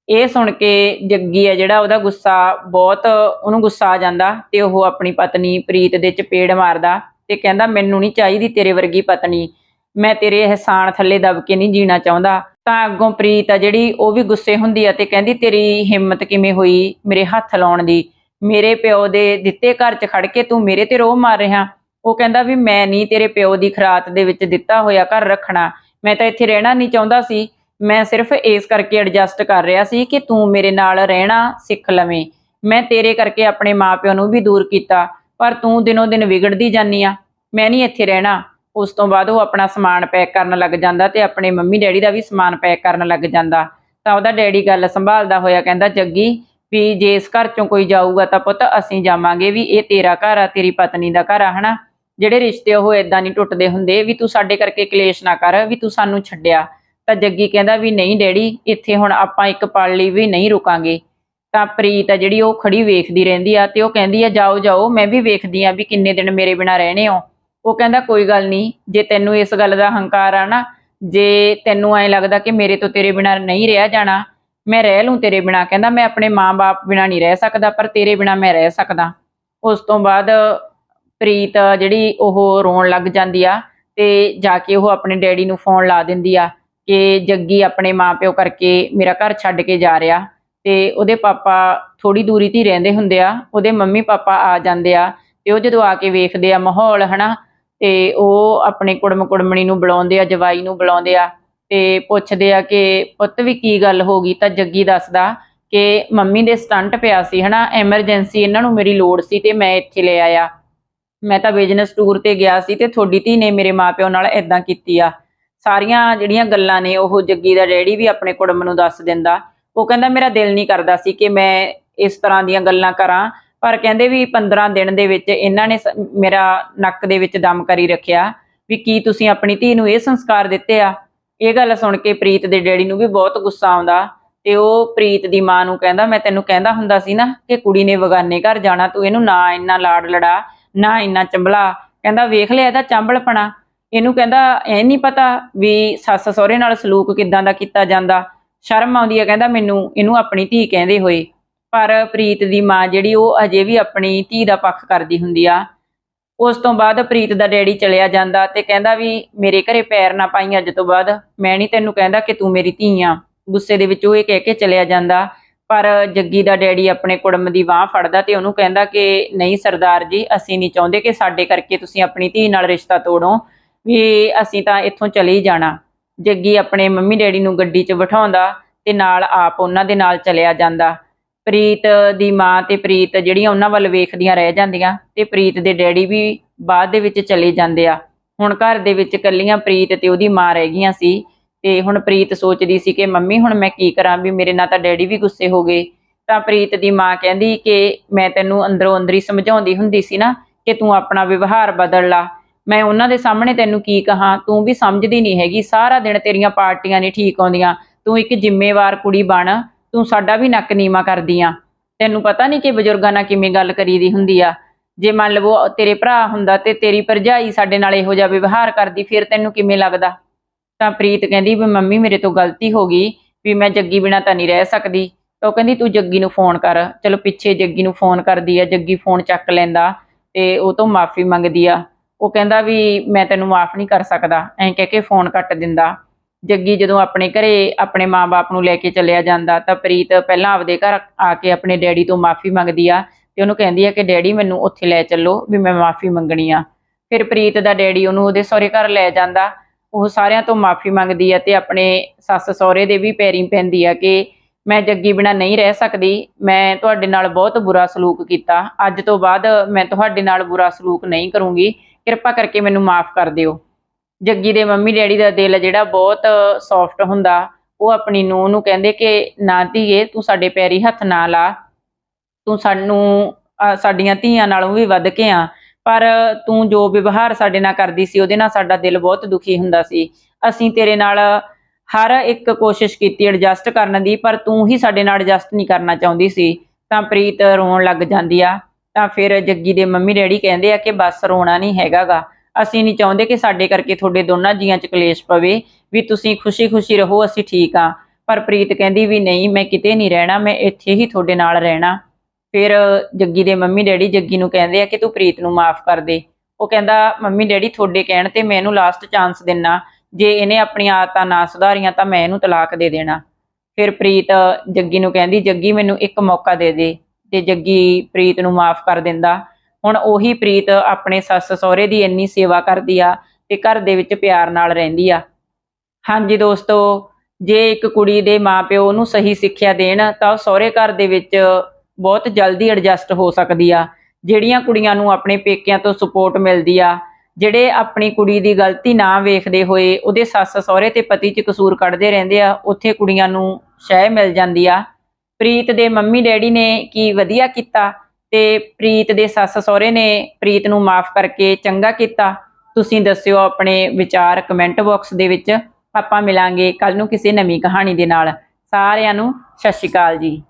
ਇਹ ਸੁਣ ਕੇ ਜੱਗੀ ਆ ਜਿਹੜਾ ਉਹਦਾ ਗੁੱਸਾ ਬਹੁਤ, ਉਹਨੂੰ ਗੁੱਸਾ ਆ ਜਾਂਦਾ ਤੇ ਉਹ ਆਪਣੀ ਪਤਨੀ ਪ੍ਰੀਤ ਦੇ ਚਪੇੜ ਮਾਰਦਾ ਤੇ ਕਹਿੰਦਾ, ਮੈਨੂੰ ਨਹੀਂ ਚਾਹੀਦੀ ਤੇਰੇ ਵਰਗੀ ਪਤਨੀ। ਮੈਂ ਤੇਰੇ ਅਹਿਸਾਨ ਥੱਲੇ ਦਬ ਕੇ ਨਹੀਂ ਜੀਣਾ ਚਾਹੁੰਦਾ। ਤਾਂ ਅੱਗੋਂ ਪ੍ਰੀਤ ਆ ਜਿਹੜੀ, ਉਹ ਵੀ ਗੁੱਸੇ ਹੁੰਦੀ ਆ ਤੇ ਕਹਿੰਦੀ, ਤੇਰੀ ਹਿੰਮਤ ਕਿਵੇਂ ਹੋਈ ਮੇਰੇ ਹੱਥ ਲਾਉਣ ਦੀ? ਮੇਰੇ ਪਿਓ ਦੇ ਦਿੱਤੇ ਘਰ 'ਚ ਖੜ ਕੇ ਤੂੰ ਮੇਰੇ ਤੇ ਰੋਹ ਮਾਰ ਰਿਹਾ। ਉਹ ਕਹਿੰਦਾ ਵੀ ਮੈਂ ਨਹੀਂ ਤੇਰੇ ਪਿਓ ਦੀ ਖਰਾਤ ਦੇ ਵਿੱਚ ਦਿੱਤਾ ਹੋਇਆ ਘਰ ਰੱਖਣਾ। ਮੈਂ ਤਾਂ ਇੱਥੇ ਰਹਿਣਾ ਨਹੀਂ ਚਾਹੁੰਦਾ ਸੀ। ਮੈਂ ਸਿਰਫ ਇਸ ਕਰਕੇ ਐਡਜਸਟ ਕਰ ਰਿਹਾ ਸੀ ਕਿ ਤੂੰ ਮੇਰੇ ਨਾਲ ਰਹਿਣਾ ਸਿੱਖ ਲਵੇਂ। ਮੈਂ ਤੇਰੇ ਕਰਕੇ ਆਪਣੇ ਮਾਪਿਓ ਨੂੰ ਵੀ ਦੂਰ ਕੀਤਾ, ਪਰ ਤੂੰ ਦਿਨੋਂ ਦਿਨ ਵਿਗੜਦੀ ਜਾਨੀ ਆ। ਮੈਂ ਨਹੀਂ ਇੱਥੇ ਰਹਿਣਾ। ਉਸ ਤੋਂ ਬਾਅਦ ਉਹ ਆਪਣਾ ਸਮਾਨ ਪੈਕ ਕਰਨ ਲੱਗ ਜਾਂਦਾ ਤੇ ਆਪਣੇ ਮੰਮੀ ਡੈਡੀ ਦਾ ਵੀ ਸਮਾਨ ਪੈਕ ਕਰਨ ਲੱਗ ਜਾਂਦਾ। ਤਾਂ ਉਹਦਾ ਡੈਡੀ ਗੱਲ ਸੰਭਾਲਦਾ ਹੋਇਆ ਕਹਿੰਦਾ, ਜੱਗੀ, ਵੀ ਜੇ ਇਸ ਘਰ ਚੋਂ ਕੋਈ ਜਾਊਗਾ ਤਾਂ ਪੁੱਤ ਅਸੀਂ ਜਾਵਾਂਗੇ ਵੀ ਇਹ ਤੇਰਾ ਘਰ ਆ, ਤੇਰੀ ਪਤਨੀ ਦਾ ਘਰ ਆ, ਹਨਾ? ਜਿਹੜੇ ਰਿਸ਼ਤੇ ਉਹ ਇਦਾਂ ਨਹੀਂ ਟੁੱਟਦੇ ਹੁੰਦੇ, ਵੀ ਤੂੰ ਸਾਡੇ ਕਰਕੇ ਕਲੇਸ਼ ਨਾ ਕਰ, ਵੀ ਤੂੰ ਸਾਨੂੰ ਛੱਡਿਆ। ਤਾਂ ਜੱਗੀ ਕਹਿੰਦਾ ਵੀ ਨਹੀਂ ਡੈਡੀ, ਇੱਥੇ ਹੁਣ ਆਪਾਂ ਇੱਕ ਪਲ ਲਈ ਵੀ ਨਹੀਂ ਰੁਕਾਂਗੇ। ਤਾਂ ਪ੍ਰੀਤ ਆ ਜਿਹੜੀ ਉਹ ਖੜੀ ਵੇਖਦੀ ਰਹਿੰਦੀ ਆ ਤੇ ਉਹ ਕਹਿੰਦੀ ਆ, ਜਾਓ ਜਾਓ, ਮੈਂ ਵੀ ਵੇਖਦੀ ਆ ਵੀ ਕਿੰਨੇ ਦਿਨ ਮੇਰੇ ਬਿਨਾ ਰਹਿਣੇ ਹੋ। ਉਹ ਕਹਿੰਦਾ, ਕੋਈ ਗੱਲ ਨਹੀਂ, ਜੇ ਤੈਨੂੰ ਇਸ ਗੱਲ ਦਾ ਹੰਕਾਰ ਆ ਨਾ, ਜੇ ਤੈਨੂੰ ਐ ਲੱਗਦਾ ਕਿ ਮੇਰੇ ਤੋਂ ਤੇਰੇ ਬਿਨਾ ਨਹੀਂ ਰਿਹਾ ਜਾਣਾ, ਮੈਂ ਰਹਿ ਲੂੰ ਤੇਰੇ ਬਿਨਾ। ਕਹਿੰਦਾ, ਮੈਂ ਆਪਣੇ ਮਾਂ-ਬਾਪ ਬਿਨਾ ਨਹੀਂ ਰਹਿ ਸਕਦਾ, ਪਰ ਤੇਰੇ ਬਿਨਾ ਮੈਂ ਰਹਿ ਸਕਦਾ। ਉਸ ਤੋਂ ਬਾਅਦ ਪ੍ਰੀਤ ਜਿਹੜੀ ਉਹ ਰੋਣ ਲੱਗ ਜਾਂਦੀ ਆ ਤੇ ਜਾ ਕੇ ਉਹ ਆਪਣੇ ਡੈਡੀ ਨੂੰ ਫੋਨ ਲਾ ਦਿੰਦੀ ਆ ਕਿ ਜੱਗੀ ਆਪਣੇ ਮਾਪਿਓ ਕਰਕੇ ਮੇਰਾ ਘਰ ਛੱਡ ਕੇ ਜਾ ਰਿਹਾ। ਤੇ ਉਹਦੇ ਪਾਪਾ ਥੋੜੀ ਦੂਰੀ ਤੇ ਰਹਿੰਦੇ ਹੁੰਦੇ ਆ, ਉਹਦੇ ਮੰਮੀ ਪਾਪਾ ਆ ਜਾਂਦੇ ਆ ਤੇ ਉਹ ਜਦੋਂ ਆ ਕੇ ਵੇਖਦੇ ਆ ਮਾਹੌਲ, ਹਨਾ, ਤੇ ਉਹ ਆਪਣੇ ਕੁੜਮ ਕੁੜਮਣੀ ਨੂੰ ਬੁਲਾਉਂਦੇ ਆ, ਜਵਾਈ ਨੂੰ ਬੁਲਾਉਂਦੇ ਆ ਤੇ ਪੁੱਛਦੇ ਆ ਕਿ ਪੁੱਤ ਵੀ ਕੀ ਗੱਲ ਹੋ ਗਈ? ਤਾਂ ਜੱਗੀ ਦੱਸਦਾ ਕਿ ਮੰਮੀ ਦੇ ਸਟੰਟ ਪਿਆ ਸੀ, ਹਨਾ ਐਮਰਜੈਂਸੀ ਇਹਨਾਂ ਨੂੰ ਮੇਰੀ ਲੋੜ ਸੀ ਤੇ ਮੈਂ ਇੱਥੇ ਲੈ ਆਇਆ। ਮੈਂ ਤਾਂ ਬਿਜ਼ਨਸ ਟੂਰ ਤੇ ਗਿਆ ਸੀ ਤੇ ਤੁਹਾਡੀ ਧੀ ਨੇ ਮੇਰੇ ਮਾਪਿਓ ਨਾਲ ਇਦਾਂ ਕੀਤੀ ਆ। ਸਾਰੀਆਂ ਜਿਹੜੀਆਂ ਗੱਲਾਂ ਨੇ, ਉਹ ਜੱਗੀ ਦਾ ਡੈਡੀ ਵੀ ਆਪਣੇ ਕੁੜਮ ਨੂੰ ਦੱਸ ਦਿੰਦਾ। ਉਹ ਕਹਿੰਦਾ, ਮੇਰਾ ਦਿਲ ਨਹੀਂ ਕਰਦਾ ਸੀ ਕਿ ਮੈਂ ਇਸ ਤਰ੍ਹਾਂ ਦੀਆਂ ਗੱਲਾਂ ਕਰਾਂ। ਪਰ ਕਹਿੰਦੇ ਵੀ 15 ਦਿਨ ਦੇ ਵਿੱਚ ਇਹਨਾਂ ਨੇ ਮੇਰਾ ਨੱਕ ਦੇ ਵਿੱਚ ਦਮ ਕਰੀ ਰੱਖਿਆ ਵੀ ਕੀ ਤੁਸੀਂ ਆਪਣੀ ਧੀ ਨੂੰ ਇਹ ਸੰਸਕਾਰ ਦਿੱਤੇ ਆ? ਇਹ ਗੱਲ ਸੁਣ ਕੇ ਪ੍ਰੀਤ ਦੇ ਡੈਡੀ ਨੂੰ ਵੀ ਬਹੁਤ ਗੁੱਸਾ ਆਉਂਦਾ ਤੇ ਉਹ ਪ੍ਰੀਤ ਦੀ ਮਾਂ ਨੂੰ ਕਹਿੰਦਾ, ਮੈਂ ਤੈਨੂੰ ਕਹਿੰਦਾ ਹੁੰਦਾ ਸੀ ਨਾ ਕਿ ਕੁੜੀ ਨੇ ਬਗਾਨੇ ਘਰ ਜਾਣਾ, ਤੂੰ ਇਹਨੂੰ ਨਾ ਇੰਨਾ ਲਾੜ ਲੜਾ। ਨਾ ਇੰਨਾ ਚੰਬਲਾ। ਕਹਿੰਦਾ, ਵੇਖ ਲਿਆ, ਇਹਦਾ ਚੰਬਲਪਣਾ। ਇਹਨੂੰ ਕਹਿੰਦਾ, ਇਹ ਨਹੀਂ ਪਤਾ ਵੀ ਸੱਸ ਸਹੁਰੇ ਨਾਲ ਸਲੂਕ ਕਿੱਦਾਂ ਦਾ ਕੀਤਾ ਜਾਂਦਾ। ਸ਼ਰਮ ਆਉਂਦੀ ਹੈ ਕਹਿੰਦਾ, ਮੈਨੂੰ, ਇਹਨੂੰ ਆਪਣੀ ਧੀ ਕਹਿੰਦੇ ਹੋਏ। ਪਰ ਪ੍ਰੀਤ ਦੀ ਮਾਂ ਜਿਹੜੀ, ਉਹ ਅਜੇ ਵੀ ਆਪਣੀ ਧੀ ਦਾ ਪੱਖ ਕਰਦੀ ਹੁੰਦੀ ਆ। ਉਸ ਤੋਂ ਬਾਅਦ ਪ੍ਰੀਤ ਦਾ ਡੈਡੀ ਚਲਿਆ ਜਾਂਦਾ ਤੇ ਕਹਿੰਦਾ ਵੀ, ਮੇਰੇ ਘਰੇ ਪੈਰ ਨਾ ਪਾਈ ਅੱਜ ਤੋਂ ਬਾਅਦ। ਮੈਂ ਨਹੀਂ ਤੈਨੂੰ ਕਹਿੰਦਾ ਕਿ ਤੂੰ ਮੇਰੀ ਧੀ ਆ। ਗੁੱਸੇ ਦੇ ਵਿੱਚ ਉਹ ਇਹ ਕਹਿ ਕੇ ਚਲਿਆ ਜਾਂਦਾ। ਪਰ ਜੱਗੀ ਦਾ ਡੈਡੀ ਆਪਣੇ ਕੁੜਮ ਦੀ ਬਾਹ ਫੜਦਾ ਤੇ ਉਹਨੂੰ ਕਹਿੰਦਾ ਕਿ ਨਹੀਂ ਸਰਦਾਰ ਜੀ, ਅਸੀਂ ਨਹੀਂ ਚਾਹੁੰਦੇ ਕਿ ਸਾਡੇ ਕਰਕੇ ਤੁਸੀਂ ਆਪਣੀ ਧੀ ਨਾਲ ਰਿਸ਼ਤਾ ਤੋੜੋ, ਵੀ ਅਸੀਂ ਤਾਂ ਇੱਥੋਂ ਚਲੇ ਹੀ ਜਾਣਾ। ਜੱਗੀ ਆਪਣੇ ਮੰਮੀ ਡੈਡੀ ਨੂੰ ਗੱਡੀ 'ਚ ਬਿਠਾਉਂਦਾ ਤੇ ਨਾਲ ਆਪ ਉਹਨਾਂ ਦੇ ਨਾਲ ਚਲਿਆ ਜਾਂਦਾ। ਪ੍ਰੀਤ ਦੀ ਮਾਂ ਤੇ ਪ੍ਰੀਤ ਜਿਹੜੀਆਂ ਉਹਨਾਂ ਵੱਲ ਵੇਖਦੀਆਂ ਰਹਿ ਜਾਂਦੀਆਂ ਤੇ ਪ੍ਰੀਤ ਦੇ ਡੈਡੀ ਵੀ ਬਾਅਦ ਦੇ ਵਿੱਚ ਚਲੇ ਜਾਂਦੇ ਆ। ਹੁਣ ਘਰ ਦੇ ਵਿੱਚ ਇਕੱਲੀਆਂ ਪ੍ਰੀਤ ਤੇ ਉਹਦੀ ਮਾਂ ਰਹਿ ਗਈਆਂ ਸੀ। ਤੇ ਹੁਣ ਪ੍ਰੀਤ ਸੋਚਦੀ ਸੀ ਕਿ ਮੰਮੀ, ਹੁਣ ਮੈਂ ਕੀ ਕਰਾਂ ਵੀ ਮੇਰੇ ਨਾਲ ਤਾਂ ਡੈਡੀ ਵੀ ਗੁੱਸੇ ਹੋ ਗਏ। ਤਾਂ ਪ੍ਰੀਤ ਦੀ ਮਾਂ ਕਹਿੰਦੀ ਕਿ ਮੈਂ ਤੈਨੂੰ ਅੰਦਰੋਂ ਅੰਦਰੀ ਸਮਝਾਉਂਦੀ ਹੁੰਦੀ ਸੀ ਨਾ ਕਿ ਤੂੰ ਆਪਣਾ ਵਿਵਹਾਰ ਬਦਲ ਲਾ। ਮੈਂ ਉਹਨਾਂ ਦੇ ਸਾਹਮਣੇ ਤੈਨੂੰ ਕੀ ਕਹਾਂ? ਤੂੰ ਵੀ ਸਮਝਦੀ ਨਹੀਂ ਹੈਗੀ। ਸਾਰਾ ਦਿਨ ਤੇਰੀਆਂ ਪਾਰਟੀਆਂ ਨਹੀਂ ਠੀਕ ਆਉਂਦੀਆਂ। ਤੂੰ ਇੱਕ ਜ਼ਿੰਮੇਵਾਰ ਕੁੜੀ ਬਣ। ਤੂੰ ਸਾਡਾ ਵੀ ਨੱਕ ਨੀਵਾ ਕਰਦੀ ਆ ਤੈਨੂੰ ਪਤਾ ਨਹੀਂ ਕਿ ਬਜ਼ੁਰਗਾਂ ਨਾਲ ਕਿਵੇਂ ਗੱਲ ਕਰੀਦੀ ਹੁੰਦੀ ਆ। ਜੇ ਮੰਨ ਲਵੋ ਤੇਰੇ ਭਰਾ ਹੁੰਦਾ ਤੇ ਤੇਰੀ ਭਰਜਾਈ ਸਾਡੇ ਨਾਲ ਇਹੋ ਜਿਹਾ ਵਿਵਹਾਰ ਕਰਦੀ, ਫਿਰ ਤੈਨੂੰ ਕਿਵੇਂ ਲੱਗਦਾ? ਤਾਂ ਪ੍ਰੀਤ ਕਹਿੰਦੀ ਵੀ ਮੰਮੀ ਮੇਰੇ ਤੋਂ ਗਲਤੀ ਹੋ ਗਈ, ਵੀ ਮੈਂ ਜੱਗੀ ਬਿਨਾ ਤਾਂ ਨਹੀਂ ਰਹਿ ਸਕਦੀ। ਤਾਂ ਉਹ ਕਹਿੰਦੀ ਤੂੰ ਜੱਗੀ ਨੂੰ ਫੋਨ ਕਰ। ਚਲੋ ਪਿੱਛੇ ਜੱਗੀ ਨੂੰ ਫੋਨ ਕਰਦੀ ਆ, ਜੱਗੀ ਫੋਨ ਚੱਕ ਲੈਂਦਾ ਤੇ ਉਹ ਤੋਂ ਮਾਫੀ ਮੰਗਦੀ ਆ। ਉਹ ਕਹਿੰਦਾ ਵੀ ਮੈਂ ਤੈਨੂੰ ਮਾਫ ਨਹੀਂ ਕਰ ਸਕਦਾ, ਐਂ ਕਹਿ ਕੇ ਫੋਨ ਕੱਟ ਦਿੰਦਾ। ਜੱਗੀ ਜਦੋਂ ਆਪਣੇ ਘਰੇ ਆਪਣੇ ਮਾਪੇ ਨੂੰ ਲੈ ਕੇ ਚੱਲਿਆ ਜਾਂਦਾ ਤਾਂ ਪ੍ਰੀਤ ਪਹਿਲਾਂ ਆਪਦੇ ਘਰ ਆ ਕੇ ਆਪਣੇ ਡੈਡੀ ਤੋਂ ਮਾਫੀ ਮੰਗਦੀ ਆ ਤੇ ਉਹਨੂੰ ਕਹਿੰਦੀ ਆ ਕਿ ਡੈਡੀ ਮੈਨੂੰ ਉੱਥੇ ਲੈ ਚੱਲੋ ਵੀ ਮੈਂ ਮਾਫੀ ਮੰਗਣੀ ਆ। ਫਿਰ ਪ੍ਰੀਤ ਦਾ ਡੈਡੀ ਉਹਨੂੰ ਉਹਦੇ ਸਹੁਰੇ ਘਰ ਲੈ ਜਾਂਦਾ ਉਹ ਸਾਰਿਆਂ ਤੋਂ ਮਾਫੀ ਮੰਗਦੀ ਆ ਤੇ ਆਪਣੇ ਸੱਸ ਸਹੁਰੇ ਦੇ ਵੀ ਪੈਰੀਂ ਪੈਂਦੀ ਆ ਕਿ ਮੈਂ ਜੱਗੀ ਬਿਨਾ ਨਹੀਂ ਰਹਿ ਸਕਦੀ। ਮੈਂ ਤੁਹਾਡੇ ਨਾਲ ਬਹੁਤ ਬੁਰਾ ਸਲੂਕ ਕੀਤਾ। ਅੱਜ ਤੋਂ ਬਾਅਦ ਮੈਂ ਤੁਹਾਡੇ ਨਾਲ ਬੁਰਾ ਸਲੂਕ ਨਹੀਂ ਕਰੂੰਗੀ। ਕਿਰਪਾ ਕਰਕੇ ਮੈਨੂੰ ਮਾਫ ਕਰ ਦਿਓ। ਜੱਗੀ ਦੇ ਮੰਮੀ ਡੈਡੀ ਦਾ ਦਿਲ ਜਿਹੜਾ ਬਹੁਤ ਸੌਫਟ ਹੁੰਦਾ, ਉਹ ਆਪਣੀ ਨੂੰਹ ਨੂੰ ਕਹਿੰਦੇ ਕਿ, ਨਾ ਧੀਏ, ਤੂੰ ਸਾਡੇ ਪੈਰੀ ਹੱਥ ਨਾ ਲਾ। ਤੂੰ ਸਾਨੂੰ ਸਾਡੀਆਂ ਧੀਆਂ ਨਾਲੋਂ ਵੀ ਵੱਧ ਕੇ ਆ। ਪਰ ਤੂੰ ਜੋ ਵਿਵਹਾਰ ਸਾਡੇ ਨਾਲ ਕਰਦੀ ਸੀ, ਉਹਦੇ ਨਾਲ ਸਾਡਾ ਦਿਲ ਬਹੁਤ ਦੁਖੀ ਹੁੰਦਾ ਸੀ। ਅਸੀਂ ਤੇਰੇ ਨਾਲ ਹਰ ਇੱਕ ਕੋਸ਼ਿਸ਼ ਕੀਤੀ ਐਡਜਸਟ ਕਰਨ ਦੀ, ਪਰ ਤੂੰ ਹੀ ਸਾਡੇ ਨਾਲ ਐਡਜਸਟ ਨਹੀਂ ਕਰਨਾ ਚਾਹੁੰਦੀ ਸੀ। ਤਾਂ ਪ੍ਰੀਤ ਰੋਣ ਲੱਗ ਜਾਂਦੀ ਆ। ਤਾਂ ਫਿਰ ਜੱਗੀ ਦੇ ਮੰਮੀ ਡੈਡੀ ਕਹਿੰਦੇ ਆ ਕਿ ਬਸ ਰੋਣਾ ਨਹੀਂ ਹੈਗਾਗਾ। ਅਸੀਂ ਨਹੀਂ ਚਾਹੁੰਦੇ ਕਿ ਸਾਡੇ ਕਰਕੇ ਤੁਹਾਡੇ ਦੋਨਾਂ ਜੀਆਂ 'ਚ ਕਲੇਸ਼ ਪਵੇ, ਵੀ ਤੁਸੀਂ ਖੁਸ਼ੀ-ਖੁਸ਼ੀ ਰਹੋ, ਅਸੀਂ ਠੀਕ ਆ। ਪਰ ਪ੍ਰੀਤ ਕਹਿੰਦੀ ਵੀ ਨਹੀਂ, ਮੈਂ ਕਿਤੇ ਨਹੀਂ ਰਹਿਣਾ, ਮੈਂ ਇੱਥੇ ਹੀ ਤੁਹਾਡੇ ਨਾਲ ਰਹਿਣਾ। ਫਿਰ ਜੱਗੀ ਦੇ ਮੰਮੀ ਡੈਡੀ ਜੱਗੀ ਨੂੰ ਕਹਿੰਦੇ ਆ ਕਿ ਤੂੰ ਪ੍ਰੀਤ ਨੂੰ ਮਾਫ ਕਰ ਦੇ। ਉਹ ਕਹਿੰਦਾ, ਮੰਮੀ ਡੈਡੀ ਤੁਹਾਡੇ ਕਹਿਣ ਤੇ ਮੈਂ ਇਹਨੂੰ ਲਾਸਟ ਚਾਂਸ ਦਿੰਨਾ। ਜੇ ਇਹਨੇ ਆਪਣੀਆਂ ਆਦਤਾਂ ਨਾ ਸੁਧਾਰੀਆਂ ਤਾਂ ਮੈਂ ਇਹਨੂੰ ਤਲਾਕ ਦੇ ਦੇਣਾ। ਫਿਰ ਪ੍ਰੀਤ ਜੱਗੀ ਨੂੰ ਕਹਿੰਦੀ, ਜੱਗੀ, ਮੈਨੂੰ ਇੱਕ ਮੌਕਾ ਦੇ ਦੇ। ਤੇ ਜੱਗੀ ਪ੍ਰੀਤ ਨੂੰ ਮਾਫ ਕਰ ਦਿੰਦਾ, ਹੁਣ ਉਹੀ ਪ੍ਰੀਤ ਆਪਣੇ ਸੱਸ ਸਹੁਰੇ ਦੀ ਇੰਨੀ ਸੇਵਾ ਕਰਦੀ ਆ ਤੇ ਘਰ ਦੇ ਵਿੱਚ ਪਿਆਰ ਨਾਲ ਰਹਿੰਦੀ ਆ। ਹਾਂਜੀ ਦੋਸਤੋ, ਜੇ ਇੱਕ ਕੁੜੀ ਦੇ ਮਾਪਿਓ ਉਹਨੂੰ ਸਹੀ ਸਿੱਖਿਆ ਦੇਣ ਤਾਂ ਉਹ ਸਹੁਰੇ ਘਰ ਦੇ ਵਿੱਚ ਬਹੁਤ ਜਲਦੀ ਐਡਜਸਟ ਹੋ ਸਕਦੀ ਆ। ਜਿਹੜੀਆਂ ਕੁੜੀਆਂ ਨੂੰ ਆਪਣੇ ਪੇਕਿਆਂ ਤੋਂ ਸਪੋਰਟ ਮਿਲਦੀ ਆ, ਜਿਹੜੇ ਆਪਣੀ ਕੁੜੀ ਦੀ ਗਲਤੀ ਨਾ ਵੇਖਦੇ ਹੋਏ ਉਹਦੇ ਸੱਸ ਸਹੁਰੇ ਤੇ ਪਤੀ 'ਚ ਕਸੂਰ ਕੱਢਦੇ ਰਹਿੰਦੇ ਆ, ਉੱਥੇ ਕੁੜੀਆਂ ਨੂੰ ਸ਼ਹਿ ਮਿਲ ਜਾਂਦੀ ਆ। ਪ੍ਰੀਤ ਦੇ ਮੰਮੀ ਡੈਡੀ ਨੇ ਕੀ ਵਧੀਆ ਕੀਤਾ ਤੇ ਪ੍ਰੀਤ ਦੇ ਸੱਸ ਸਹੁਰੇ ਨੇ ਪ੍ਰੀਤ ਨੂੰ ਮਾਫ ਕਰਕੇ ਚੰਗਾ ਕੀਤਾ। ਤੁਸੀਂ ਦੱਸਿਓ ਆਪਣੇ ਵਿਚਾਰ ਕਮੈਂਟ ਬਾਕਸ ਦੇ ਵਿੱਚ। ਆਪਾਂ ਮਿਲਾਂਗੇ ਕੱਲ ਨੂੰ ਕਿਸੇ ਨਵੀਂ ਕਹਾਣੀ ਦੇ ਨਾਲ। ਸਾਰਿਆਂ ਨੂੰ ਸਤਿ ਸ਼੍ਰੀ ਅਕਾਲ ਜੀ।